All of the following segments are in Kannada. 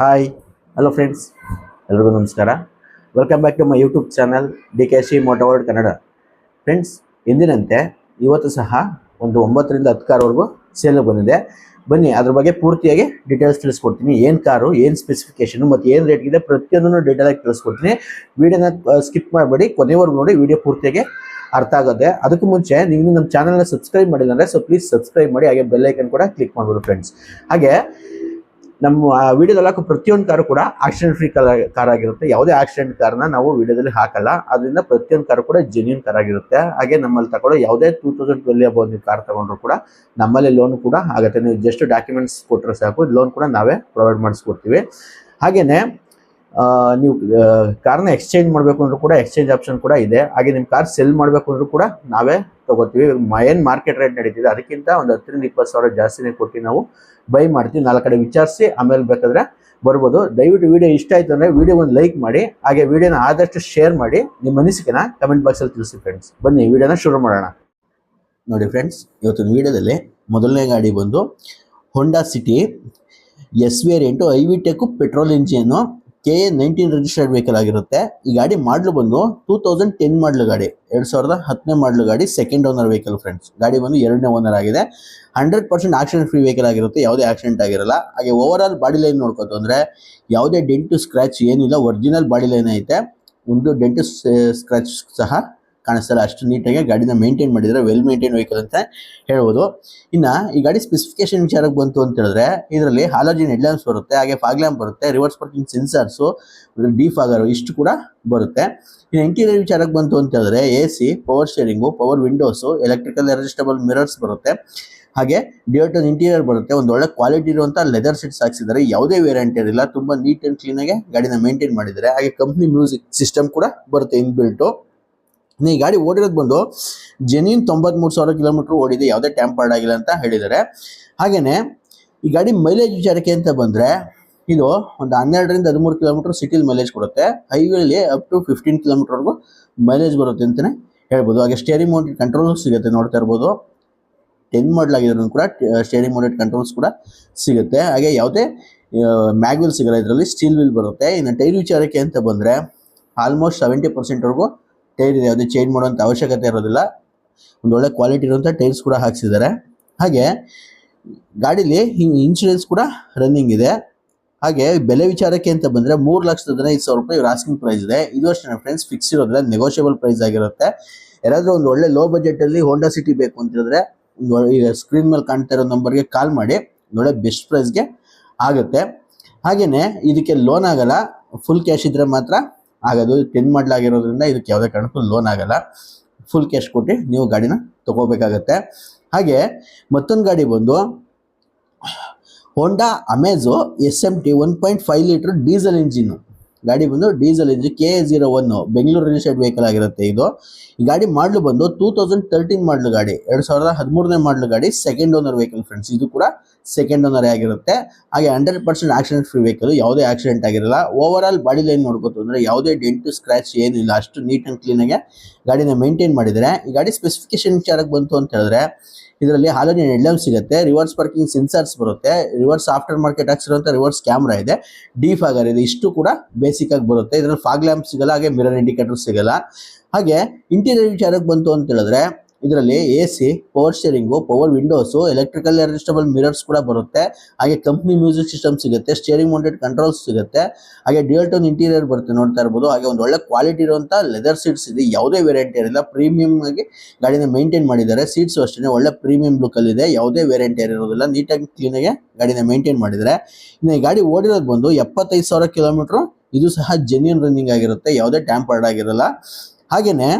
ಹಾಯ್ ಹಲೋ ಫ್ರೆಂಡ್ಸ್ ಎಲ್ರಿಗೂ ನಮಸ್ಕಾರ. Welcome back to my YouTube channel D K C Motoworld Kannada friends ಎಂದಿನಂತೆ ಇವತ್ತು ಸಹ ಒಂದು ಒಂಬತ್ತರಿಂದ ಹತ್ತು ಕಾರ್ವರೆಗೂ ಸೇಲ್ ಬಂದಿದೆ. ಬನ್ನಿ, ಅದ್ರ ಬಗ್ಗೆ ಪೂರ್ತಿಯಾಗಿ ಡೀಟೇಲ್ಸ್ ತಿಳಿಸ್ಕೊಡ್ತೀನಿ. ಏನು ಕಾರು ಏನು ಸ್ಪೆಸಿಫಿಕೇಷನು ಮತ್ತು ಏನು ರೇಟ್ಗಿದೆ ಪ್ರತಿಯೊಂದನ್ನು ಡೀಟೇಲಾಗಿ ತಿಳಿಸ್ಕೊಡ್ತೀನಿ. ವೀಡಿಯೋನ ಸ್ಕಿಪ್ ಮಾಡಬೇಡಿ. ಕೊನೆವರೆಗೂ ನೋಡಿ ವೀಡಿಯೋ ಪೂರ್ತಿಯಾಗಿ ಅರ್ಥ ಆಗುತ್ತೆ. ಅದಕ್ಕೂ ಮುಂಚೆ, ನೀವು ನಮ್ಮ ಚಾನಲ್ನ ಸಬ್ಸ್ಕ್ರೈಬ್ ಮಾಡಿಲ್ಲ ಅಂದರೆ ಸೊ ಪ್ಲೀಸ್ ಸಬ್ಸ್ಕ್ರೈಬ್ ಮಾಡಿ, ಹಾಗೆ ಬೆಲ್ಲೈಕನ್ ಕೂಡ ಕ್ಲಿಕ್ ಮಾಡ್ಬೋದು ಫ್ರೆಂಡ್ಸ್ ಹಾಗೆ ನಮ್ಮ ವಿಡಿಯೋದಲ್ಲಿ ಹಾಕೋ ಪ್ರತಿಯೊಂದು ಕಾರು ಕೂಡ ಆಕ್ಸಿಡೆಂಟ್ ಫ್ರೀ ಕಾರ್ ಆಗಿರುತ್ತೆ. ಯಾವುದೇ ಆಕ್ಸಿಡೆಂಟ್ ಕಾರ್ನ ನಾವು ವಿಡಿಯೋದಲ್ಲಿ ಹಾಕಲ್ಲ. ಅದರಿಂದ ಪ್ರತಿಯೊಂದು ಕಾರು ಕೂಡ ಜೆನ್ಯೂನ್ ಕಾರ್ ಆಗಿರುತ್ತೆ. ಹಾಗೆ ನಮ್ಮಲ್ಲಿ ತಗೊಳ್ಳೋ ಯಾವುದೇ ಟೂ ತೌಸಂಡ್ ಟ್ವೆಲ್ ಕಾರ್ ತಗೊಂಡ್ರು ಕೂಡ ನಮ್ಮಲ್ಲಿ ಲೋನ್ ಕೂಡ ಆಗುತ್ತೆ. ನೀವು ಜಸ್ಟ್ ಡಾಕ್ಯುಮೆಂಟ್ಸ್ ಕೊಟ್ಟರೆ ಸಾಕು. ಲೋನ್ ಕೂಡ ನಾವೇ ಪ್ರೊವೈಡ್ ಮಾಡಿಸ್ಕೊಡ್ತೀವಿ. ಹಾಗೆಯೇ ನೀವು ಕಾರ್ನ ಎಕ್ಸ್ಚೇಂಜ್ ಮಾಡಬೇಕು ಅಂದ್ರೂ ಕೂಡ ಎಕ್ಸ್ಚೇಂಜ್ ಆಪ್ಷನ್ ಕೂಡ ಇದೆ. ಹಾಗೆ ನಿಮ್ಮ ಕಾರ್ ಸೆಲ್ ಮಾಡಬೇಕು ಅಂದ್ರೂ ಕೂಡ ನಾವೇ ತಗೋತೀವಿ. ಏನು ಮಾರ್ಕೆಟ್ ರೇಟ್ ನಡೀತಿದೆ, ಅದಕ್ಕಿಂತ ಒಂದು ಹತ್ತರಿಂದ ಇಪ್ಪತ್ತು ಸಾವಿರ ಜಾಸ್ತಿನೇ ಕೊಟ್ಟು ನಾವು ಬೈ ಮಾಡ್ತೀವಿ. ನಾಲ್ಕು ಕಡೆ ವಿಚಾರಿಸಿ ಆಮೇಲೆ ಬೇಕಾದ್ರೆ ಬರ್ಬೋದು. ದಯವಿಟ್ಟು ವಿಡಿಯೋ ಇಷ್ಟ ಆಯ್ತು ಅಂದರೆ ವಿಡಿಯೋ ಒಂದು ಲೈಕ್ ಮಾಡಿ, ಹಾಗೆ ವಿಡಿಯೋನ ಆದಷ್ಟು ಶೇರ್ ಮಾಡಿ. ನಿಮ್ಮ ಅನಿಸಿಕೆನ ಕಮೆಂಟ್ ಬಾಕ್ಸಲ್ಲಿ ತಿಳಿಸಿ ಫ್ರೆಂಡ್ಸ್ ಬನ್ನಿ ವಿಡಿಯೋನ ಶುರು ಮಾಡೋಣ. ನೋಡಿ ಫ್ರೆಂಡ್ಸ್ ಇವತ್ತಿನ ವಿಡಿಯೋದಲ್ಲಿ ಮೊದಲನೇ ಗಾಡಿ ಬಂದು Honda City S variant I V tech petrol engine K A nineteen registered vehicle ಆಗಿರುತ್ತೆ. ಈ ಗಾಡಿ ಮಾಡಲು ಬಂದು ಟೂ ತೌಸಂಡ್ ಟೆನ್ ಮಾಡಲು ಗಾಡಿ, ಎರಡು ಸಾವಿರದ ಹತ್ತನೇ ಮಾಡಲು ಗಾಡಿ ಸೆಕೆಂಡ್ ಓನರ್ ವೆಹಿಕಲ್ ಫ್ರೆಂಡ್ಸ್ ಗಾಡಿ ಬಂದು ಎರಡನೇ ಓನರ್ ಆಗಿದೆ. Hundred percent accident free vehicle ಆಗಿರುತ್ತೆ, ಯಾವುದೇ ಆಕ್ಸಿಡೆಂಟ್ ಆಗಿರಲ್ಲ. ಹಾಗೆ ಓವರ್ ಆಲ್ ಬಾಡಿ ಲೈನ್ ನೋಡ್ಕೋತು ಅಂದರೆ ಯಾವುದೇ ಡೆಂಟು ಸ್ಕ್ರಾಚ್ ಏನಿಲ್ಲ ಒರಿಜಿನಲ್ ಬಾಡಿ ಲೈನ್ ಐತೆ. ಒಂದು ಡೆಂಟು ಸ್ಕ್ರಾಚ್ ಸಹ ಕಾಣಿಸ್ತಲ್ಲ ಅಷ್ಟು ನೀಟಾಗಿ ಗಾಡಿನ ಮೇಂಟೈನ್ ಮಾಡಿದರೆ ವೆಲ್ ಮೇಂಟೈನ್ ವೆಹಿಕಲ್ ಅಂತ ಹೇಳ್ಬೋದು. ಇನ್ನು ಈ ಗಾಡಿ ಸ್ಪೆಸಿಫಿಕೇಶನ್ ವಿಚಾರಕ್ಕೆ ಬಂತು ಅಂತ ಹೇಳಿದ್ರೆ, ಇದರಲ್ಲಿ ಹಾಲೋಜಿನ್ ಹೆಡ್ಲ್ಯಾಂಪ್ಸ್ ಬರುತ್ತೆ, ಹಾಗೆ ಫಾಗ್ಲ್ಯಾಂಪ್ ಬರುತ್ತೆ reverse parking sensors defogger ಇಷ್ಟು ಕೂಡ ಬರುತ್ತೆ. ಇನ್ನು ಇಂಟೀರಿಯರ್ ವಿಚಾರಕ್ಕೆ ಬಂತು ಅಂತ ಹೇಳಿದ್ರೆ A C power steering power windows electrical adjustable mirrors ಬರುತ್ತೆ. ಹಾಗೆ ಡಿಯೋಟನ್ ಇಂಟೀರಿಯರ್ ಬರುತ್ತೆ. ಒಂದು ಒಳ್ಳೆ ಕ್ವಾಲಿಟಿ ಇರುವಂಥ ಲೆದರ್ ಸೀಟ್ಸ್ ಹಾಕ್ಸಿದ್ದಾರೆ. ಯಾವುದೇ ವೇರಿಯಂಟ್ ಇರಲಿಲ್ಲ. ತುಂಬ ನೀಟ್ ಆ್ಯಂಡ್ ಕ್ಲೀನಾಗಿ ಗಾಡಿನ ಮೇಂಟೈನ್ ಮಾಡಿದ್ದಾರೆ. ಹಾಗೆ ಕಂಪ್ನಿ ಮ್ಯೂಸಿಕ್ ಸಿಸ್ಟಮ್ ಕೂಡ ಬರುತ್ತೆ ಇನ್ಬಿಲ್ಟು ಈ ಗಾಡಿ ಓಡಿರೋದು ಬಂದು ಜೆನ್ಯೂನ್ ತೊಂಬತ್ಮೂರು ಸಾವಿರ ಕಿಲೋಮೀಟರ್ ಓಡಿದೆ, ಯಾವುದೇ ಟ್ಯಾಂಪರ್ಡ್ ಆಗಿಲ್ಲ ಅಂತ ಹೇಳಿದ್ದಾರೆ ಹಾಗೆಯೇ ಈ ಗಾಡಿ ಮೈಲೇಜ್ ವಿಚಾರಕ್ಕೆ ಅಂತ ಬಂದರೆ, ಇದು ಒಂದು ಹನ್ನೆರಡರಿಂದ ಹದಿಮೂರು ಕಿಲೋಮೀಟರ್ ಸಿಟಿಲಿ ಮೈಲೇಜ್ ಕೊಡುತ್ತೆ. ಹೈವೇಲಿ ಅಪ್ ಟು ಫಿಫ್ಟೀನ್ ಕಿಲೋಮೀಟರ್ವರೆಗೂ ಮೈಲೇಜ್ ಬರುತ್ತೆ ಅಂತಲೇ ಹೇಳ್ಬೋದು. ಹಾಗೆ ಸ್ಟೇರಿಂಗ್ ಮೌಂಟೆಡ್ ಕಂಟ್ರೋಲ್ ಸಿಗುತ್ತೆ, ನೋಡ್ತಾ ಇರ್ಬೋದು. ಟೆನ್ ಮಾಡಲಾಗಿದ್ರು ಕೂಡ ಸ್ಟೇರಿಂಗ್ ಮೌಂಟೆಡ್ ಕಂಟ್ರೋಲ್ಸ್ ಕೂಡ ಸಿಗುತ್ತೆ. ಹಾಗೆ ಯಾವುದೇ ಮ್ಯಾಗ್ವಿಲ್ ಸಿಗಲ್ಲ, ಇದರಲ್ಲಿ ಸ್ಟೀಲ್ ವೀಲ್ ಬರುತ್ತೆ. ಇನ್ನು ಟೈರ್ ವಿಚಾರಕ್ಕೆ ಅಂತ ಬಂದರೆ ಆಲ್ಮೋಸ್ಟ್ ಸೆವೆಂಟಿ ಪರ್ಸೆಂಟ್ವರೆಗೂ ಟೈರ್ ಇದೆ ಯಾವುದೇ ಚೇಂಜ್ ಮಾಡುವಂಥ ಅವಶ್ಯಕತೆ ಇರೋದಿಲ್ಲ. ಒಂದು ಒಳ್ಳೆ ಕ್ವಾಲಿಟಿ ಇರುವಂಥ ಟೈರ್ಸ್ ಕೂಡ ಹಾಕ್ಸಿದ್ದಾರೆ. ಹಾಗೆ ಗಾಡೀಲಿ ಇನ್ಶೂರೆನ್ಸ್ ಕೂಡ ರನ್ನಿಂಗ್ ಇದೆ. ಹಾಗೆ ಬೆಲೆ ವಿಚಾರಕ್ಕೆ ಅಂತ ಬಂದರೆ ಮೂರು ಲಕ್ಷದ ಹದಿನೈದು ಸಾವಿರ ರೂಪಾಯಿ ಇವ್ರ ಆಸ್ಕಿಂಗ್ ಪ್ರೈಸ್ ಇದೆ. ಇದು ಅಷ್ಟೇ ಫ್ರೆಂಡ್ಸ್ ಫಿಕ್ಸ್ ಇರೋದಿಲ್ಲ ನೆಗೋಷಿಯಬಲ್ ಪ್ರೈಸ್ ಆಗಿರುತ್ತೆ. ಯಾರಾದರೂ ಒಂದು ಒಳ್ಳೆ ಲೋ ಬಜೆಟಲ್ಲಿ ಹೋಂಡಾ ಸಿಟಿ ಬೇಕು ಅಂತಿದ್ರೆ ಈಗ ಸ್ಕ್ರೀನ್ ಮೇಲೆ ಕಾಣ್ತಾ ಇರೋ ನಂಬರ್ಗೆ ಕಾಲ್ ಮಾಡಿ ಒಳ್ಳೆ ಬೆಸ್ಟ್ ಪ್ರೈಸ್ಗೆ ಆಗುತ್ತೆ. ಹಾಗೆಯೇ ಇದಕ್ಕೆ ಲೋನ್ ಆಗಲ್ಲ. ಫುಲ್ ಕ್ಯಾಶ್ ಇದ್ದರೆ ಮಾತ್ರ ಆಗೋದು ಟೆನ್ ಮಾಡಲಾಗಿರೋದ್ರಿಂದ ಇದಕ್ಕೆ ಯಾವುದೇ ಕಾರಣಕ್ಕೂ ಲೋನ್ ಆಗಲ್ಲ. ಫುಲ್ ಕ್ಯಾಶ್ ಕೊಟ್ಟು ನೀವು ಗಾಡಿನ ತೊಗೋಬೇಕಾಗತ್ತೆ. ಹಾಗೆ ಮತ್ತೊಂದು ಗಾಡಿ ಬಂದು Honda Amaze S M T one point five litre diesel engine ಗಾಡಿ ಬಂದು diesel engine K zero one Bengaluru registered vehicle ಆಗಿರುತ್ತೆ ಇದು. ಈ ಗಾಡಿ ಮಾಡಲು ಬಂದು ಟೂ ತೌಸಂಡ್ ತರ್ಟೀನ್ ಮಾಡಲು ಗಾಡಿ, ಎರಡು ಸಾವಿರದ ಹದಿಮೂರನೇ ಮಾಡಲು ಗಾಡಿ ಸೆಕೆಂಡ್ ಓನರ್ ವೆಹಿಕಲ್ ಫ್ರೆಂಡ್ಸ್ ಇದು ಕೂಡ ಸೆಕೆಂಡ್ ಓನರ್ ಆಗಿರುತ್ತೆ. ಹಾಗೆ hundred percent accident free vehicle ಯಾವುದೇ ಆಕ್ಸಿಡೆಂಟ್ ಆಗಿರಲ್ಲ. ಓವರ್ ಆಲ್ ಬಾಡಿ ಲೈನ್ ನೋಡ್ಬೋದು ಅಂದರೆ ಯಾವುದೇ ಡೆಂಟು ಸ್ಕ್ರಾಚ್ ಏನಿಲ್ಲ ಅಷ್ಟು ನೀಟ್ ಆ್ಯಂಡ್ ಕ್ಲೀನಾಗೆ ಗಾಡಿನ ಮೇಂಟೈನ್ ಮಾಡಿದರೆ ಈ ಗಾಡಿ ಸ್ಪೆಸಿಫಿಕೇಶನ್ ವಿಚಾರಕ್ಕೆ ಬಂತು ಅಂತ ಹೇಳಿದ್ರೆ ಇದರಲ್ಲಿ ಹಾಲೋನಿ ಹೆಡ್ಲ್ಯಾಂಪ್ ಸಿಗುತ್ತೆ ರಿವರ್ಸ್ ಪಾರ್ಕಿಂಗ್ ಸೆನ್ಸರ್ಸ್ ಬರುತ್ತೆ ರಿವರ್ಸ್ ಆಫ್ಟರ್ ಮಾರ್ಕೆಟ್ ಹಾಕ್ಸಿರುವಂಥ ರಿವರ್ಸ್ ಕ್ಯಾಮ್ರಾ ಇದೆ. ಡಿ ಫಾಗರ್ ಇದೆ, ಇಷ್ಟು ಕೂಡ ಬೇಸಿಕ್ ಆಗಿ ಬರುತ್ತೆ. ಇದರಲ್ಲಿ ಫಾಗ್ ಲ್ಯಾಂಪ್ ಸಿಗಲ್ಲ, ಹಾಗೆ ಮಿರರ್ ಇಂಡಿಕೇಟರ್ ಸಿಗಲ್ಲ. ಹಾಗೆ ಇಂಟೀರಿಯರ್ ವಿಚಾರಕ್ಕೆ ಬಂತು ಅಂತ ಹೇಳಿದ್ರೆ ಇದರಲ್ಲಿ A C power steering power windows electrical adjustable mirrors ಕೂಡ ಬರುತ್ತೆ. ಹಾಗೆ ಕಂಪ್ನಿ ಮ್ಯೂಸಿಕ್ ಸಿಸ್ಟಮ್ ಸಿಗುತ್ತೆ ಸ್ಟೇರಿಂಗ್ ಮೌಂಟೆಡ್ ಕಂಟ್ರೋಲ್ಸ್ ಸಿಗುತ್ತೆ. ಹಾಗೆ ಡ್ಯೂಯಲ್ ಟೋನ್ ಇಂಟೀರಿಯರ್ ಬರುತ್ತೆ ನೋಡ್ತಾ ಇರ್ಬೋದು. ಹಾಗೆ ಒಂದು ಒಳ್ಳೆ ಕ್ವಾಲಿಟಿ ಇರುವಂಥ ಲೆದರ್ ಸೀಟ್ಸ್ ಇದೆ. ಯಾವುದೇ ವೇರಿಯಂಟ್ ಇರಲಿಲ್ಲ ಪ್ರೀಮಿಯಂ ಆಗಿ ಗಾಡಿನ ಮೇಂಟೈನ್ ಮಾಡಿದ್ದಾರೆ. ಸೀಟ್ಸ್ ಅಷ್ಟೇ ಒಳ್ಳೆ ಪ್ರೀಮಿಯಂ ಲುಕ್ಕಲ್ಲಿದೆ ಯಾವುದೇ ವೇರಿಯಂಟ್ ಇರೋದಿಲ್ಲ ನೀಟಾಗಿ ಕ್ಲೀನಾಗಿ ಗಾಡಿನ ಮೇಂಟೈನ್ ಮಾಡಿದ್ದಾರೆ. ಇನ್ನು ಈ ಗಾಡಿ ಓಡಿರೋದು ಬಂದು ಎಪ್ಪತ್ತೈದು ಸಾವಿರ ಕಿಲೋಮೀಟ್ರು ಇದು ಸಹ ಜೆನ್ಯೂನ್ ರನ್ನಿಂಗ್ ಆಗಿರುತ್ತೆ, ಯಾವುದೇ ಟ್ಯಾಂಪರ್ಡ್ ಆಗಿರಲ್ಲ. ಹಾಗೆಯೇ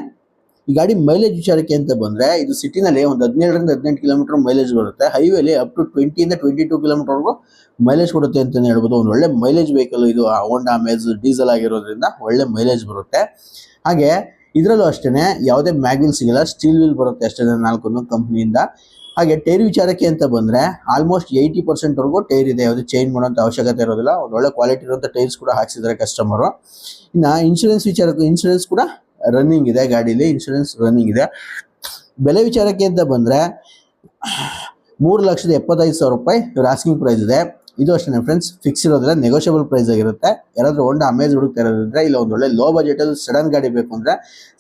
ಈ ಗಾಡಿ ಮೈಲೇಜ್ ವಿಚಾರಕ್ಕೆ ಅಂತ ಬಂದ್ರೆ ಇದು ಸಿಟಿನಲ್ಲಿ ಒಂದು ಹದಿನೇಳರಿಂದ ಹದಿನೆಂಟು ಕಿಲೋಮೀಟರ್ ಮೈಲೇಜ್ ಬರುತ್ತೆ. ಹೈವೇಲಿ ಅಪ್ ಟು ಟ್ವೆಂಟಿಯಿಂದ ಟ್ವೆಂಟಿ ಟೂ ಕಿಲೋಮೀಟರ್ವರೆಗೂ ಮೈಲೇಜ್ ಕೊಡುತ್ತೆ ಅಂತಲೇ ಹೇಳ್ಬೋದು. ಒಂದು ಒಳ್ಳೆ ಮೈಲೇಜ್ ವೆಹಿಕಲ್ ಇದು ಹೋಂಡಾ ಮೇಜ್ ಡೀಸೆಲ್ ಆಗಿರೋದ್ರಿಂದ ಒಳ್ಳೆ ಮೈಲೇಜ್ ಬರುತ್ತೆ. ಹಾಗೆ ಇದರಲ್ಲೂ ಅಷ್ಟೇ ಯಾವುದೇ ಮ್ಯಾಗ್ವಿಲ್ ಸಿಗಲ್ಲ ಸ್ಟೀಲ್ ವೀಲ್ ಬರುತ್ತೆ ಅಷ್ಟೇ ನಾಲ್ಕು ಕಂಪ್ನಿಯಿಂದ ಹಾಗೆ ಟೈರ್ ವಿಚಾರಕ್ಕೆ ಅಂತ ಬಂದರೆ ಆಲ್ಮೋಸ್ಟ್ ಏಯ್ಟಿ ಪರ್ಸೆಂಟ್ವರೆಗೂ ಟೈರ್ ಇದೆ. ಯಾವುದೇ ಚೇಂಜ್ ಮಾಡೋಂಥ ಅವಶ್ಯಕತೆ ಇರೋದಿಲ್ಲ. ಒಂದು ಒಳ್ಳೆ ಕ್ವಾಲಿಟಿ ಇರುವಂಥ ಟೈರ್ಸ್ ಕೂಡ ಹಾಕ್ಸಿದ್ದಾರೆ ಕಸ್ಟಮರು ಇನ್ನು ಇನ್ಶೂರೆನ್ಸ್ ವಿಚಾರಕ್ಕೆ ಇನ್ಶೂರೆನ್ಸ್ ಕೂಡ ರನ್ನಿಂಗ್ ಇದೆ, ಗಾಡೀಲಿ ಇನ್ಶೂರೆನ್ಸ್ ರನ್ನಿಂಗ್ ಇದೆ. ಬೆಲೆ ವಿಚಾರಕ್ಕೆ ಅಂತ ಬಂದರೆ, ಮೂರು ಲಕ್ಷದ ಎಪ್ಪತ್ತೈದು ಸಾವಿರ ರೂಪಾಯಿ ರಾಸ್ಕಿಂಗ್ ಪ್ರೈಸ್ ಇದೆ. ಇದು ಅಷ್ಟೇ ಫ್ರೆಂಡ್ಸ್ ಫಿಕ್ಸ್ ಇರೋದ್ರೆ ನೆಗೋಷಿಯಬಲ್ ಪ್ರೈಸ್ ಆಗಿರುತ್ತೆ. ಯಾರಾದರೂ ಒಳ್ಳೆ ಅಮೇಜ್ ಹುಡುಕ್ತಾ ಇರೋದ್ರೆ ಇಲ್ಲ ಒಂದು ಒಳ್ಳೆ ಲೋ ಬಜೆಟಲ್ಲಿ ಸಡನ್ ಗಾಡಿ ಬೇಕು ಅಂದರೆ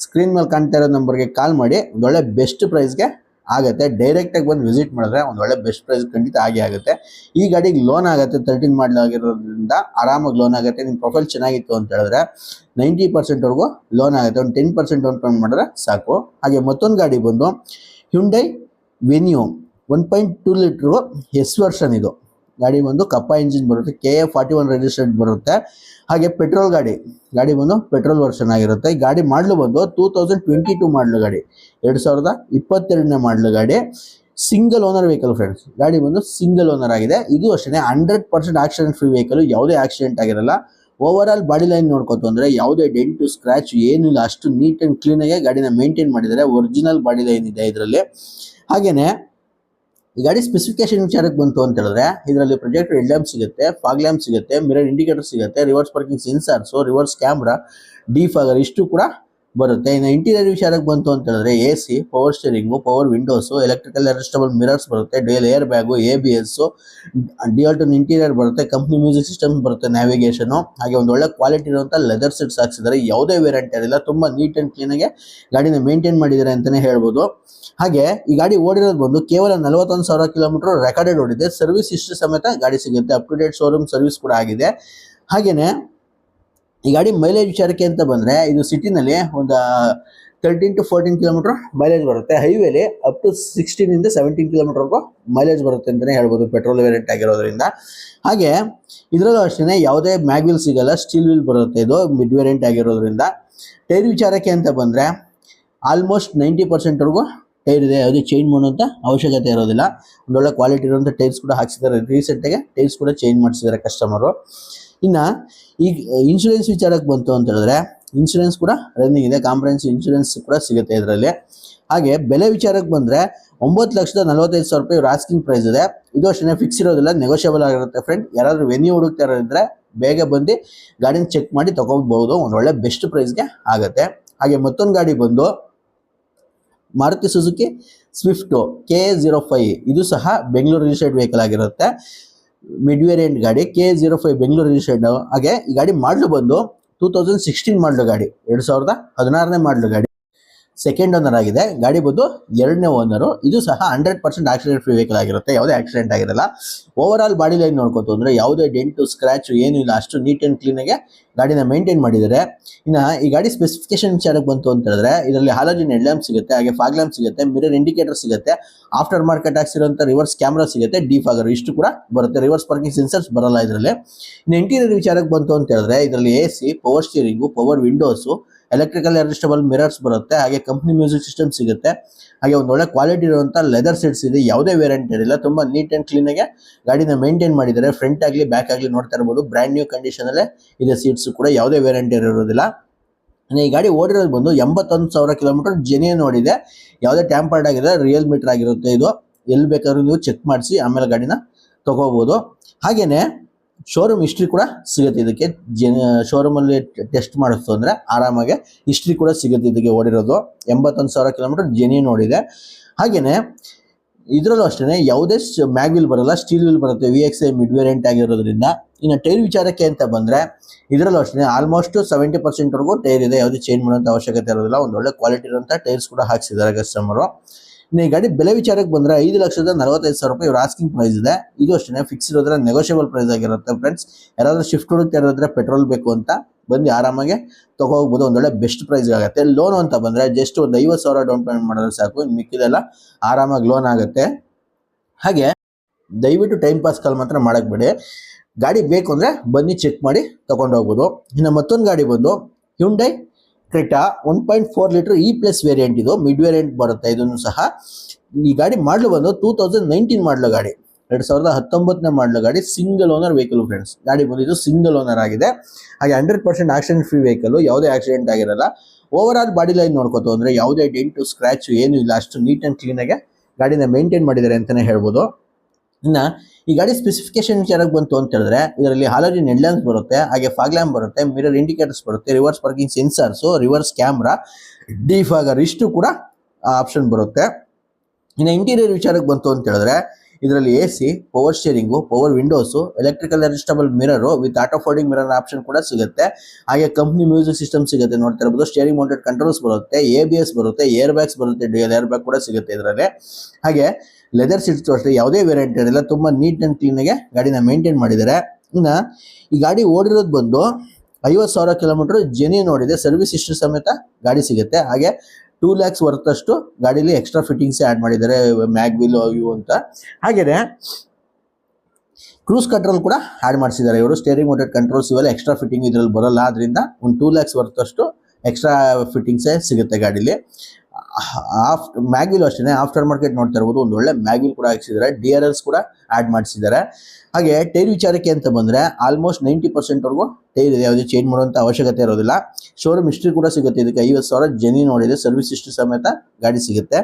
ಸ್ಕ್ರೀನ್ ಮೇಲೆ ಕಾಣ್ತಾ ಇರೋ ನಂಬರ್ಗೆ ಕಾಲ್ ಮಾಡಿ ಒಂದೊಳ್ಳೆ ಬೆಸ್ಟ್ ಪ್ರೈಸ್ಗೆ ಆಗುತ್ತೆ. ಡೈರೆಕ್ಟ್ ಆಗಿ ಬಂದು ವಿಸಿಟ್ ಮಾಡಿದ್ರೆ ಒಂದು ಒಳ್ಳೆ ಬೆಸ್ಟ್ ಪ್ರೈಸ್ ಖಂಡಿತ ಆಗೇ ಆಗುತ್ತೆ. ಈ ಗಾಡಿಗೆ ಲೋನ್ ಆಗುತ್ತೆ ತರ್ಟೀನ್ ಮಾಡಲಾಗಿರೋದ್ರಿಂದ ಆರಾಮಾಗಿ ಲೋನ್ ಆಗುತ್ತೆ. ನಿಮ್ಮ ಪ್ರೊಫೈಲ್ ಚೆನ್ನಾಗಿತ್ತು ಅಂತ ಹೇಳಿದ್ರೆ ನೈಂಟಿ ಪರ್ಸೆಂಟ್ವರೆಗೂ ಲೋನ್ ಆಗುತ್ತೆ. ಒಂದು ಟೆನ್ ಪರ್ಸೆಂಟ್ ಡೌನ್ ಪೇಮೆಂಟ್ ಮಾಡಿದ್ರೆ ಸಾಕು. ಹಾಗೆ ಮತ್ತೊಂದು ಗಾಡಿ ಬಂದು Hyundai Venue one point two litre S version ಇದು. ಗಾಡಿ ಬಂದು ಕಪ್ಪ ಇಂಜಿನ್ ಬರುತ್ತೆ K A forty one registered ಬರುತ್ತೆ. ಹಾಗೆ ಪೆಟ್ರೋಲ್ ಗಾಡಿ. ಗಾಡಿ ಬಂದು ಪೆಟ್ರೋಲ್ ವರ್ಷನ್ ಆಗಿರುತ್ತೆ. ಈ ಗಾಡಿ ಮಾಡಲು ಬಂದು ಟೂ ತೌಸಂಡ್ ಟ್ವೆಂಟಿ ಟೂ ಮಾಡಲು ಗಾಡಿ. ಎರಡು ಸಾವಿರದ ಇಪ್ಪತ್ತೆರಡನೇ ಮಾಡಲು ಗಾಡಿ. ಸಿಂಗಲ್ ಓನರ್ ವೆಹಿಕಲ್ ಫ್ರೆಂಡ್ಸ್ ಗಾಡಿ ಬಂದು ಸಿಂಗಲ್ ಓನರ್ ಆಗಿದೆ. ಇದು ಅಷ್ಟೇ hundred percent accident free vehicle ಯಾವುದೇ ಆಕ್ಸಿಡೆಂಟ್ ಆಗಿರಲ್ಲ. ಓವರ್ ಆಲ್ ಬಾಡಿ ಲೈನ್ ನೋಡ್ಕೊತು ಅಂದರೆ ಯಾವುದೇ ಡೆಂಟು ಸ್ಕ್ರಾಚ್ ಏನಿಲ್ಲ ಅಷ್ಟು ನೀಟ್ ಆ್ಯಂಡ್ ಕ್ಲೀನ್ ಆಗಿ ಗಾಡಿನ ಮೇಂಟೈನ್ ಮಾಡಿದ್ದಾರೆ. ಒರಿಜಿನಲ್ ಬಾಡಿ ಲೈನ್ ಇದೆ ಇದರಲ್ಲಿ. ಹಾಗೇನೆ ಈ ಗಾಡಿ ಸ್ಪೆಸಿಫಿಕೇಶನ್ ವಿಚಾರಕ್ಕೆ ಬಂತು ಅಂತ ಹೇಳಿದ್ರೆ, ಇದರಲ್ಲಿ ಪ್ರೊಜೆಕ್ಟ್ ಹೆಡ್ ಸಿಗುತ್ತೆ ಫಾಗ್ ಲ್ಯಾಂಪ್ ಸಿಗುತ್ತೆ ಮಿರರ್ ಇಂಡಿಕೇಟರ್ ಸಿಗುತ್ತೆ reverse parking sensors reverse camera defogger ಇಷ್ಟು ಕೂಡ ಬರುತ್ತೆ. ಇನ್ನು ಇಂಟೀರಿಯರ್ ವಿಚಾರಕ್ಕೆ ಬಂತು ಅಂತ ಹೇಳಿದ್ರೆ A C power steering power windows electrical adjustable mirrors ಬರುತ್ತೆ. Dual air bag A B S interior ಬರುತ್ತೆ. ಕಂಪ್ನಿ ಮ್ಯೂಸಿಕ್ ಸಿಸ್ಟಮ್ ಬರುತ್ತೆ ನ್ಯಾವಿಗೇಷನು ಹಾಗೆ ಒಂದು ಒಳ್ಳೆ ಕ್ವಾಲಿಟಿ ಇರುವಂಥ ಲೆದರ್ ಸೀಟ್ಸ್ ಹಾಕ್ಸಿದ್ದಾರೆ. ಯಾವುದೇ ವೇರಿಯಂಟ್ ಇರಲಿಲ್ಲ ತುಂಬ ನೀಟ್ ಆ್ಯಂಡ್ ಕ್ಲೀನಾಗೆ ಗಾಡಿನ ಮೇಂಟೈನ್ ಮಾಡಿದ್ದಾರೆ ಅಂತಲೇ ಹೇಳ್ಬೋದು. ಹಾಗೆ ಈ ಗಾಡಿ ಓಡಿರೋದು ಬಂದು ಕೇವಲ ನಲವತ್ತೊಂದು ಸಾವಿರ ಕಿಲೋಮೀಟರ್ ರೆಕಾರ್ಡೆಡ್ ಓಡಿದೆ. ಸರ್ವಿಸ್ ಇಷ್ಟು ಸಮೇತ ಗಾಡಿ ಸಿಗುತ್ತೆ. Up to date showroom service ಕೂಡ ಆಗಿದೆ. ಹಾಗೇನೆ ಈ ಗಾಡಿ ಮೈಲೇಜ್ ವಿಚಾರಕ್ಕೆ ಅಂತ ಬಂದ್ರೆ ಇದು ಸಿಟಿನಲ್ಲಿ ಒಂದು thirteen to fourteen kilometre mileage ಬರುತ್ತೆ. ಹೈವೇಲಿ ಅಪ್ ಟು ಸಿಕ್ಸ್ಟೀನ್ ಇಂದ ಸೆವೆಂಟೀನ್ ಕಿಲೋಮೀಟರ್ವರೆಗೂ ಮೈಲೇಜ್ ಬರುತ್ತೆ ಅಂತಲೇ ಹೇಳ್ಬೋದು ಪೆಟ್ರೋಲ್ ವೇರಿಯಂಟ್ ಆಗಿರೋದ್ರಿಂದ. ಹಾಗೆ ಇದರಲ್ಲೂ ಅಷ್ಟೇ ಯಾವುದೇ ಮ್ಯಾಗ್ವಿಲ್ ಸಿಗಲ್ಲ ಸ್ಟೀಲ್ ವೀಲ್ ಬರುತ್ತೆ ಇದು ಮಿಡ್ ವೇರಿಯಂಟ್ ಆಗಿರೋದ್ರಿಂದ. ಟೈರ್ ವಿಚಾರಕ್ಕೆ ಅಂತ ಬಂದರೆ ಆಲ್ಮೋಸ್ಟ್ ನೈಂಟಿ ಪರ್ಸೆಂಟ್ವರೆಗೂ ಟೈರ್ ಇದೆ. ಯಾವುದೇ ಚೇಂಜ್ ಮಾಡುವಂಥ ಅವಶ್ಯಕತೆ ಇರೋದಿಲ್ಲ. ಒಂದೊಳ್ಳೆ ಕ್ವಾಲಿಟಿ ಇರುವಂಥ ಟೈರ್ಸ್ ಕೂಡ ಹಾಕ್ಸಿದ್ದಾರೆ. ರೀಸೆಂಟಾಗಿ ಟೈರ್ಸ್ ಕೂಡ ಚೇಂಜ್ ಮಾಡಿಸಿದ್ದಾರೆ ಕಸ್ಟಮರು ಇನ್ನು ಈಗ ಇನ್ಶೂರೆನ್ಸ್ ವಿಚಾರಕ್ಕೆ ಬಂತು ಅಂತ ಹೇಳಿದ್ರೆ ಇನ್ಶೂರೆನ್ಸ್ ಕೂಡ ರನ್ನಿಂಗ್ ಇದೆ ಕಾಂಪ್ರಹೆನ್ಸ್ ಇನ್ಶೂರೆನ್ಸ್ ಕೂಡ ಸಿಗುತ್ತೆ ಇದರಲ್ಲಿ. ಹಾಗೆ ಬೆಲೆ ವಿಚಾರಕ್ಕೆ ಬಂದರೆ, ಒಂಬತ್ತು ಲಕ್ಷದ ನಲವತ್ತೈದು ಸಾವಿರ ರೂಪಾಯಿ ರಾಸ್ಕಿಂಗ್ ಪ್ರೈಸ್ ಇದೆ. ಇದು ಅಷ್ಟೇ ಫಿಕ್ಸ್ ಇರೋದಿಲ್ಲ ನೆಗೋಷಿಯಬಲ್ ಆಗಿರುತ್ತೆ ಫ್ರೆಂಡ್ ಯಾರಾದರೂ ವೆನ್ಯೂ ಹುಡುಕ್ತಾ ಇರೋದಿದ್ರೆ ಬೇಗ ಬಂದು ಗಾಡಿನ ಚೆಕ್ ಮಾಡಿ ತಗೋಬಹುದು, ಒಂದು ಒಳ್ಳೆ ಬೆಸ್ಟ್ ಪ್ರೈಸ್ಗೆ ಆಗುತ್ತೆ. ಹಾಗೆ ಮತ್ತೊಂದು ಗಾಡಿ ಬಂದು, Maruti Suzuki Swift K zero five ಇದು ಸಹ ಬೆಂಗಳೂರು ರಿಜಿಸ್ಟರ್ಡ್ ವೆಹಿಕಲ್ ಆಗಿರುತ್ತೆ. ಮಿಡ್ ವೇರಿಯಂಟ್ ಗಾಡಿ K zero five Bengaluru registered ಹಾಗೆ ಈ ಗಾಡಿ ಮಾಡಲು ಬಂದು ಟೂ ತೌಸಂಡ್ ಸಿಕ್ಸ್ಟೀನ್ ಮಾಡಲು ಗಾಡಿ, ಎರಡು ಸಾವಿರದ ಹದಿನಾರನೇ ಮಾಡಲು ಗಾಡಿ. ಸೆಕೆಂಡ್ ಓನರ್ ಆಗಿದೆ. ಗಾಡಿ ಬಂದು ಎರಡನೇ ಓನರು ಇದು ಸಹ hundred percent accident free vehicle ಆಗಿರುತ್ತೆ. ಯಾವುದೇ ಆಕ್ಸಿಡೆಂಟ್ ಆಗಿರಲ್ಲ. ಓವರ್ ಆಲ್ ಬಾಡಿ ಲೈನ್ ನೋಡ್ಕೋತು ಅಂದರೆ ಯಾವುದೇ ಡೆಂಟು ಸ್ಕ್ರಾಚ್ ಏನೂ ಇಲ್ಲ. ಅಷ್ಟು ನೀಟ್ ಆ್ಯಂಡ್ ಕ್ಲೀನಾಗೆ ಗಾಡಿನ ಮೇಂಟೈನ್ ಮಾಡಿದರೆ ಇನ್ನು ಈ ಗಾಡಿ ಸ್ಪೆಸಿಫಿಕೇಶನ್ ವಿಚಾರಕ್ಕೆ ಬಂತು ಅಂತ ಹೇಳಿದ್ರೆ, ಇದರಲ್ಲಿ ಹಾಲೋಜಿನ್ ಲ್ಯಾಂಪ್ ಸಿಗುತ್ತೆ, ಹಾಗೆ ಫಾಗ್ ಲ್ಯಾಂಪ್ ಸಿಗುತ್ತೆ ಮಿರರ್ ಇಂಡಿಕೇಟರ್ ಸಿಗುತ್ತೆ ಆಫ್ಟರ್ ಮಾರ್ಕೆಟ್ ಹಾಕ್ಸಿರುವಂಥ ರಿವರ್ಸ್ ಕ್ಯಾಮ್ರಾ ಸಿಗುತ್ತೆ ಡಿ ಫಾಗರ್ ಇಷ್ಟು ಕೂಡ ಬರುತ್ತೆ. ರಿವರ್ಸ್ ಪಾರ್ಕಿಂಗ್ ಸೆನ್ಸರ್ಸ್ ಬರಲ್ಲ ಇದರಲ್ಲಿ. ಇನ್ನು ಇಂಟೀರಿಯರ್ ವಿಚಾರಕ್ಕೆ ಬಂತು ಅಂತ ಹೇಳಿದ್ರೆ, ಇದರಲ್ಲಿ A C power steering power windows electrical adjustable mirrors ಬರುತ್ತೆ, ಹಾಗೆ ಕಂಪ್ನಿ ಮ್ಯೂಸಿಕ್ ಸಿಸ್ಟಮ್ ಸಿಗುತ್ತೆ. ಹಾಗೆ ಒಂದು ಒಳ್ಳೆ ಕ್ವಾಲಿಟಿ ಇರುವಂಥ ಲೆದರ್ ಸೀಟ್ಸ್ ಇದೆ. ಯಾವುದೇ ವೇರಿಯಂಟ್ ಇರಲಿಲ್ಲ ತುಂಬ ನೀಟ್ ಆ್ಯಂಡ್ ಕ್ಲೀನಾಗೆ ಗಾಡಿನ ಮೇಂಟೈನ್ ಮಾಡಿದರೆ ಫ್ರಂಟ್ ಆಗಲಿ ಬ್ಯಾಕ್ ಆಗಲಿ ನೋಡ್ತಾ ಇರ್ಬೋದು. ಬ್ರ್ಯಾಂಡ್ ನ್ಯೂ ಕಂಡೀಷನಲ್ಲೇ ಇದೆ ಸೀಟ್ಸ್ ಕೂಡ ಯಾವುದೇ ವೇರಿಯಂಟ್ ಇರೋದಿಲ್ಲ. ಈ ಗಾಡಿ ಓಡಿರೋದು ಬಂದು ಎಂಬತ್ತೊಂದು ಸಾವಿರ ಕಿಲೋಮೀಟರ್ ಜೆನ್ಯೂನ್ ಓಡಿದೆ. ಯಾವುದೇ ಟ್ಯಾಂಪರ್ಡ್ ಆಗಿದೆ ರಿಯಲ್ ಮೀಟರ್ ಆಗಿರುತ್ತೆ ಇದು. ಎಲ್ಲಿ ಬೇಕಾದ್ರೂ ನೀವು ಚೆಕ್ ಮಾಡಿಸಿ, ಆಮೇಲೆ ಗಾಡಿನ ತಗೋಬೋದು. ಹಾಗೆಯೇ ಶೋರೂಮ್ ಹಿಸ್ಟ್ರಿ ಕೂಡ ಸಿಗುತ್ತೆ ಇದಕ್ಕೆ. ಜೆನ್ ಶೋರೂಮಲ್ಲಿ ಟೆಸ್ಟ್ ಮಾಡಿಸ್ತು ಅಂದರೆ ಆರಾಮಾಗಿ ಹಿಸ್ಟ್ರಿ ಕೂಡ ಸಿಗುತ್ತೆ ಇದಕ್ಕೆ ಓಡಿರೋದು. ಎಂಬತ್ತೊಂದು ಸಾವಿರ ಕಿಲೋಮೀಟರ್ ಜೆನ್ಯೂನ್ ಓಡಿದೆ. ಹಾಗೇನೆ ಇದರಲ್ಲೂ ಅಷ್ಟೇ ಯಾವುದೇ ಮ್ಯಾಗ್ ವಿಲ್ ಬರಲ್ಲ, ಸ್ಟೀಲ್ ವಿಲ್ ಬರುತ್ತೆ V X I mid variant ಆಗಿರೋದ್ರಿಂದ. ಇನ್ನು ಟೈರ್ ವಿಚಾರಕ್ಕೆ ಅಂತ ಬಂದರೆ, ಇದರಲ್ಲೂ ಅಷ್ಟೇ ಆಲ್ಮೋಸ್ಟ್ ಸೆವೆಂಟಿ ಪರ್ಸೆಂಟ್ವರೆಗೂ ಟೈರ್ ಇದೆ, ಯಾವುದೇ ಚೇಂಜ್ ಮಾಡೋಂಥ ಅವಶ್ಯಕತೆ ಇರೋದಿಲ್ಲ, ಒಂದು ಒಳ್ಳೆ ಕ್ವಾಲಿಟಿ ಇರುವಂಥ ಟೈರ್ಸ್ ಕೂಡ ಹಾಕ್ಸಿದ್ದಾರೆ ಕಸ್ಟಮರು ಇನ್ನು ಈ ಗಾಡಿ ಬೆಲೆ ವಿಚಾರಕ್ಕೆ ಬಂದರೆ, ಐದು ಲಕ್ಷದ ನಲವತ್ತೈದು ಸಾವಿರ ರೂಪಾಯಿ ಇವ್ರ ಆಸ್ಕಿಂಗ್ ಪ್ರೈಸ್ ಇದೆ. ಇದು ಅಷ್ಟೇ ಫಿಕ್ಸ್ ಇರೋದ್ರೆ ನೆಗೋಷಿಯಬಲ್ ಪ್ರೈಸ್ ಆಗಿರುತ್ತೆ ಫ್ರೆಂಡ್ಸ್ ಯಾರಾದರೂ ಶಿಫ್ಟ್ ಹುಡುಕ್ತಾ ಇರೋದ್ರೆ ಪೆಟ್ರೋಲ್ ಬೇಕು ಅಂತ. ಬಂದು ಆರಾಮಾಗಿ ತಗೋಬೋದು, ಒಂದೊಳ್ಳೆ ಬೆಸ್ಟ್ ಪ್ರೈಸ್ ಆಗುತ್ತೆ. ಲೋನ್ ಅಂತ ಬಂದರೆ ಜಸ್ಟ್ ಒಂದು ಐವತ್ತು ಸಾವಿರ ಡೌನ್ ಪೇಮೆಂಟ್ ಮಾಡಿದ್ರೆ ಸಾಕು ಇನ್ನು ಮಿಕ್ಕಿದೆಲ್ಲ ಆರಾಮಾಗಿ ಲೋನ್ ಆಗುತ್ತೆ. ಹಾಗೆ ದಯವಿಟ್ಟು ಟೈಮ್ ಪಾಸ್ ಕಾಲ್ ಮಾತ್ರ ಮಾಡಕ್ ಬೇಡಿ. ಗಾಡಿ ಬೇಕು ಅಂದರೆ ಬನ್ನಿ ಚೆಕ್ ಮಾಡಿ ತಗೊಂಡು ಹೋಗ್ಬೋದು. ಇನ್ನು ಮತ್ತೊಂದು ಗಾಡಿ ಬಂದು Hyundai Creta one point four litre E plus variant ಇದು ಮಿಡ್ ವೇರಿಯಂಟ್ ಬರುತ್ತೆ. ಇದನ್ನು ಸಹ ಈ ಗಾಡಿ ಮಾಡಲು ಬಂದು ಟೂ ತೌಸಂಡ್ ನೈನ್ಟೀನ್ ಮಾಡಲು ಗಾಡಿ. ಎರಡು ಸಾವಿರದ ಹತ್ತೊಂಬತ್ತನೇ ಮಾಡಲು ಗಾಡಿ ಸಿಂಗಲ್ ಓನರ್ ವೆಹಿಕಲ್ ಫ್ರೆಂಡ್ಸ್ ಗಾಡಿ ಬಂದಿದ್ದು ಸಿಂಗಲ್ ಓನರ್ ಆಗಿದೆ. ಹಾಗೆ hundred percent accident free vehicle ಯಾವುದೇ ಆಕ್ಸಿಡೆಂಟ್ ಆಗಿರಲ್ಲ. ಓವರ್ ಆಲ್ ಬಾಡಿ ಲೈನ್ ನೋಡ್ಕೋತು ಅಂದರೆ ಯಾವುದೇ ಡೆಂಟು ಸ್ಕ್ರಾಚ್ ಏನೂ ಇಲ್ಲ. ಅಷ್ಟು ನೀಟ್ ಆ್ಯಂಡ್ ಕ್ಲೀನಾಗೆ ಗಾಡಿನ ಮೇಂಟೈನ್ ಮಾಡಿದ್ದಾರೆ ಅಂತಲೇ ಹೇಳ್ಬೋದು. ಇನ್ನು ಈ ಗಾಡಿ ಸ್ಪೆಸಿಫಿಕೇಶನ್ ವಿಚಾರಕ್ಕೆ ಬಂತು ಅಂತ ಹೇಳಿದ್ರೆ, ಇದರಲ್ಲಿ ಹಾಲರಿ ಹೆಡ್ ಲ್ಯಾಂಪ್ಸ್ ಬರುತ್ತೆ, ಹಾಗೆ ಫಾಗ್ ಲ್ಯಾಂಪ್ ಬರುತ್ತೆ ಮಿರರ್ ಇಂಡಿಕೇಟರ್ಸ್ ಬರುತ್ತೆ reverse parking sensors reverse camera defogger ಇಷ್ಟು ಕೂಡ ಆಪ್ಷನ್ ಬರುತ್ತೆ. ಇನ್ನು ಇಂಟೀರಿಯರ್ ವಿಚಾರಕ್ಕೆ ಬಂತು ಅಂತ ಹೇಳಿದ್ರೆ ಇದರಲ್ಲಿ A C power steering power windows electrical adjustable mirror with auto folding mirror option ಕೂಡ ಸಿಗುತ್ತೆ. ಹಾಗೆ ಕಂಪ್ನಿ ಮ್ಯೂಸಿಕ್ ಸಿಸ್ಟಮ್ ಸಿಗುತ್ತೆ. ನೋಡ್ತಾ ಇರ್ಬೋದು ಸ್ಟೇರಿಂಗ್ ಮೌಂಟೆಡ್ ಕಂಟ್ರೋಲ್ಸ್ ಬರುತ್ತೆ ಎ ಬಿ ಎಸ್ ಬರುತ್ತೆ ಏರ್ ಬ್ಯಾಗ್ಸ್ ಬರುತ್ತೆ ಡ್ಯೂಯಲ್ ಏರ್ ಬ್ಯಾಗ್ ಕೂಡ ಸಿಗುತ್ತೆ ಇದರಲ್ಲಿ. ಹಾಗೆ ಲೆದರ್ ಸೀಟ್ಸ್ ಅಷ್ಟೇ, ಯಾವುದೇ ವೇರಿಯಂಟ್ ಇರಲಿಲ್ಲ ತುಂಬ ನೀಟ್ ಆ್ಯಂಡ್ ಕ್ಲೀನಾಗೆ ಗಾಡಿನ ಮೇಂಟೈನ್ ಮಾಡಿದ್ದಾರೆ. ಇನ್ನು ಈ ಗಾಡಿ ಓಡಿರೋದು ಬಂದು ಐವತ್ತು ಸಾವಿರ ಕಿಲೋಮೀಟರ್ ಜೆನಿ ನೋಡಿದೆ ಸರ್ವಿಸ್ ಇಷ್ಟು ಸಮೇತ ಗಾಡಿ ಸಿಗುತ್ತೆ. ಹಾಗೆ ಟೂ ಲ್ಯಾಕ್ಸ್ ವರ್ತಷ್ಟು ಗಾಡೀಲಿ ಎಕ್ಸ್ಟ್ರಾ ಫಿಟ್ಟಿಂಗ್ಸ್ ಆ್ಯಡ್ ಮಾಡಿದ್ದಾರೆ ಮ್ಯಾಗ್ವಿಲ್ ಇವು ಅಂತ. ಹಾಗೆಯೇ ಕ್ರೂಸ್ ಕಂಟ್ರೋಲ್ ಕೂಡ ಆ್ಯಡ್ ಮಾಡಿಸಿದ್ದಾರೆ ಇವರು. ಸ್ಟೇರಿಂಗ್ ಮೋಟೆಡ್ ಕಂಟ್ರೋಲ್ಸ್ ಇವೆಲ್ಲ ಎಕ್ಸ್ಟ್ರಾ ಫಿಟ್ಟಿಂಗ್ ಇದರಲ್ಲಿ ಬರೋಲ್ಲ. ಆದ್ರಿಂದ ಒಂದು ಟೂ ಲ್ಯಾಕ್ಸ್ ವರ್ತಷ್ಟು ಎಕ್ಸ್ಟ್ರಾ ಫಿಟ್ಟಿಂಗ್ಸೇ ಸಿಗುತ್ತೆ ಗಾಡೀಲಿ. ಆಫ್ ಮ್ಯಾಗ್ವಿಲ್ ಅಷ್ಟೇ ಆಫ್ಟರ್ ಮಾರ್ಕೆಟ್ ನೋಡ್ತಾ ಇರ್ಬೋದು. ಒಂದು ಒಳ್ಳೆ ಮ್ಯಾಗ್ವಿಲ್ ಕೂಡ ಹಾಕ್ಸಿದ್ದಾರೆ. ಡಿ ಆರ್ ಎಲ್ಸ್ ಕೂಡ ಆ್ಯಡ್ ಮಾಡಿಸಿದ್ದಾರೆ. ಹಾಗೆ ಟೈರ್ ವಿಚಾರಕ್ಕೆ ಅಂತ ಬಂದರೆ ಆಲ್ಮೋಸ್ಟ್ ನೈಂಟಿ ಪರ್ಸೆಂಟ್ವರೆಗೂ ಇದೆ ಯಾವುದೇ ಚೇಂಜ್ ಮಾಡುವಂತ ಅವಶ್ಯಕತೆ ಇರೋದಿಲ್ಲ. ಶೋರೂಮ್ ಹಿಸ್ಟ್ರಿ ಕೂಡ ಸಿಗುತ್ತೆ. ಇದಕ್ಕೆ ಐವತ್ತು ಸಾವಿರ ಜನಿ ನೋಡಿದೆ ಸರ್ವಿಸ್ ಇಷ್ಟು ಸಮೇತ ಗಾಡಿ ಸಿಗುತ್ತೆ.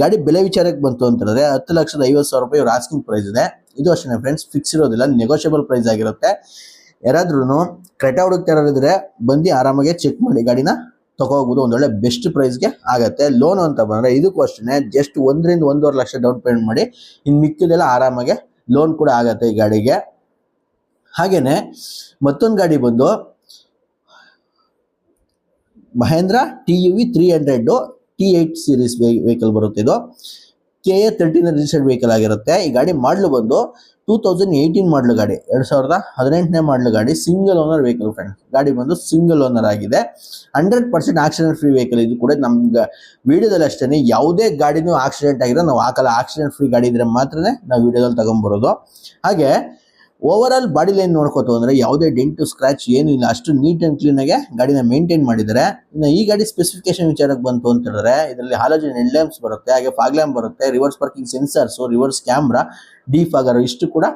ಗಾಡಿ ಬೆಲೆ ವಿಚಾರಕ್ಕೆ ಬಂತು ಅಂತಂದ್ರೆ ಹತ್ತು ಲಕ್ಷದ ಐವತ್ತು ಸಾವಿರ ರೂಪಾಯಿ ಆಸ್ಕಿಂಗ್ ಪ್ರೈಸ್ ಇದೆ. ಇದು ಅಷ್ಟೇ ಫ್ರೆಂಡ್ಸ್ ಫಿಕ್ಸ್ ಇರೋದಿಲ್ಲ ನೆಗೋಷಿಯಬಲ್ ಪ್ರೈಸ್ ಆಗಿರುತ್ತೆ. ಯಾರಾದ್ರೂ ಕ್ರೆಟಾ ಹುಡುಕ್ತಾ ಇರೋರಿದ್ರೆ ಬಂದು ಆರಾಮಾಗಿ ಚೆಕ್ ಮಾಡಿ ಗಾಡಿನ ತಗೋಬಹುದು. ಒಂದೊಳ್ಳೆ ಬೆಸ್ಟ್ ಪ್ರೈಸ್ಗೆ ಆಗುತ್ತೆ. ಲೋನ್ ಅಂತ ಬಂದ್ರೆ ಇದಕ್ಕೂ ಅಷ್ಟೇ ಜಸ್ಟ್ ಒಂದರಿಂದ ಒಂದೂವರೆ ಲಕ್ಷ ಡೌನ್ ಪೇಮೆಂಟ್ ಮಾಡಿ ಇನ್ನು ಮಿಕ್ಕಿದೆಲ್ಲ ಆರಾಮಾಗಿ ಲೋನ್ ಕೂಡ ಆಗುತ್ತೆ ಈ ಗಾಡಿಗೆ. ಹಾಗೇನೆ ಮತ್ತೊಂದು ಗಾಡಿ ಬಂದು Mahindra T U V three hundred T eight series vehicle ಬರುತ್ತೆ ಇದು. K A thirteen registered vehicle ಆಗಿರುತ್ತೆ. ಈ ಗಾಡಿ ಮಾಡಲು ಬಂದು ಟೂ ತೌಸಂಡ್ ಏಯ್ಟೀನ್ ಮಾಡಲು ಗಾಡಿ. ಎರಡು ಸಾವಿರದ ಹದಿನೆಂಟನೇ ಮಾಡಲು ಗಾಡಿ ಸಿಂಗಲ್ ಓನರ್ ವೆಹಿಕಲ್ ಫ್ರೆಂಡ್ಸ್ ಗಾಡಿ ಬಂದು ಸಿಂಗಲ್ ಓನರ್ ಆಗಿದೆ. Hundred percent accident free vehicle ಇದು ಕೂಡ ನಮ್ಗೆ ವಿಡಿಯೋದಲ್ಲಿ ಅಷ್ಟೇ ಯಾವುದೇ ಗಾಡಿನೂ ಆಕ್ಸಿಡೆಂಟ್ ಆಗಿರೋ ನಾವು ಹಾಕಲ್ಲ ಆಕ್ಸಿಡೆಂಟ್ ಫ್ರೀ ಗಾಡಿ ಇದ್ರೆ ಮಾತ್ರ ನಾವು ವಿಡಿಯೋದಲ್ಲಿ ತಗೊಂಬರೋದು. ಹಾಗೆ ಓವರ್ ಆಲ್ ಬಾಡಿ ಲೈನ್ ನೋಡ್ಕೋತು ಅಂದ್ರೆ ಯಾವುದೇ ಡೆಂಟು ಸ್ಕ್ರಾಚ್ ಏನೂ ಇಲ್ಲ. ಅಷ್ಟು ನೀಟ್ ಕ್ಲೀನ್ ಆಗಿ ಗಾಡಿನ ಮೇಂಟೈನ್ ಮಾಡಿದ್ದಾರೆ. ಇನ್ನು ಈ ಗಾಡಿ ಸ್ಪೆಸಿಫಿಕೇಶನ್ ವಿಚಾರಕ್ಕೆ ಬಂತು ಅಂತ ಹೇಳಿದ್ರೆ, ಇದರಲ್ಲಿ ಹಾಲೋಜನ್ ಹೆಡ್ ಲ್ಯಾಂಪ್ಸ್ ಬರುತ್ತೆ, ಹಾಗೆ ಫಾಗ್ ಲ್ಯಾಂಪ್ ಬರುತ್ತೆ reverse parking sensors reverse camera defogger ಇಷ್ಟು ಕೂಡ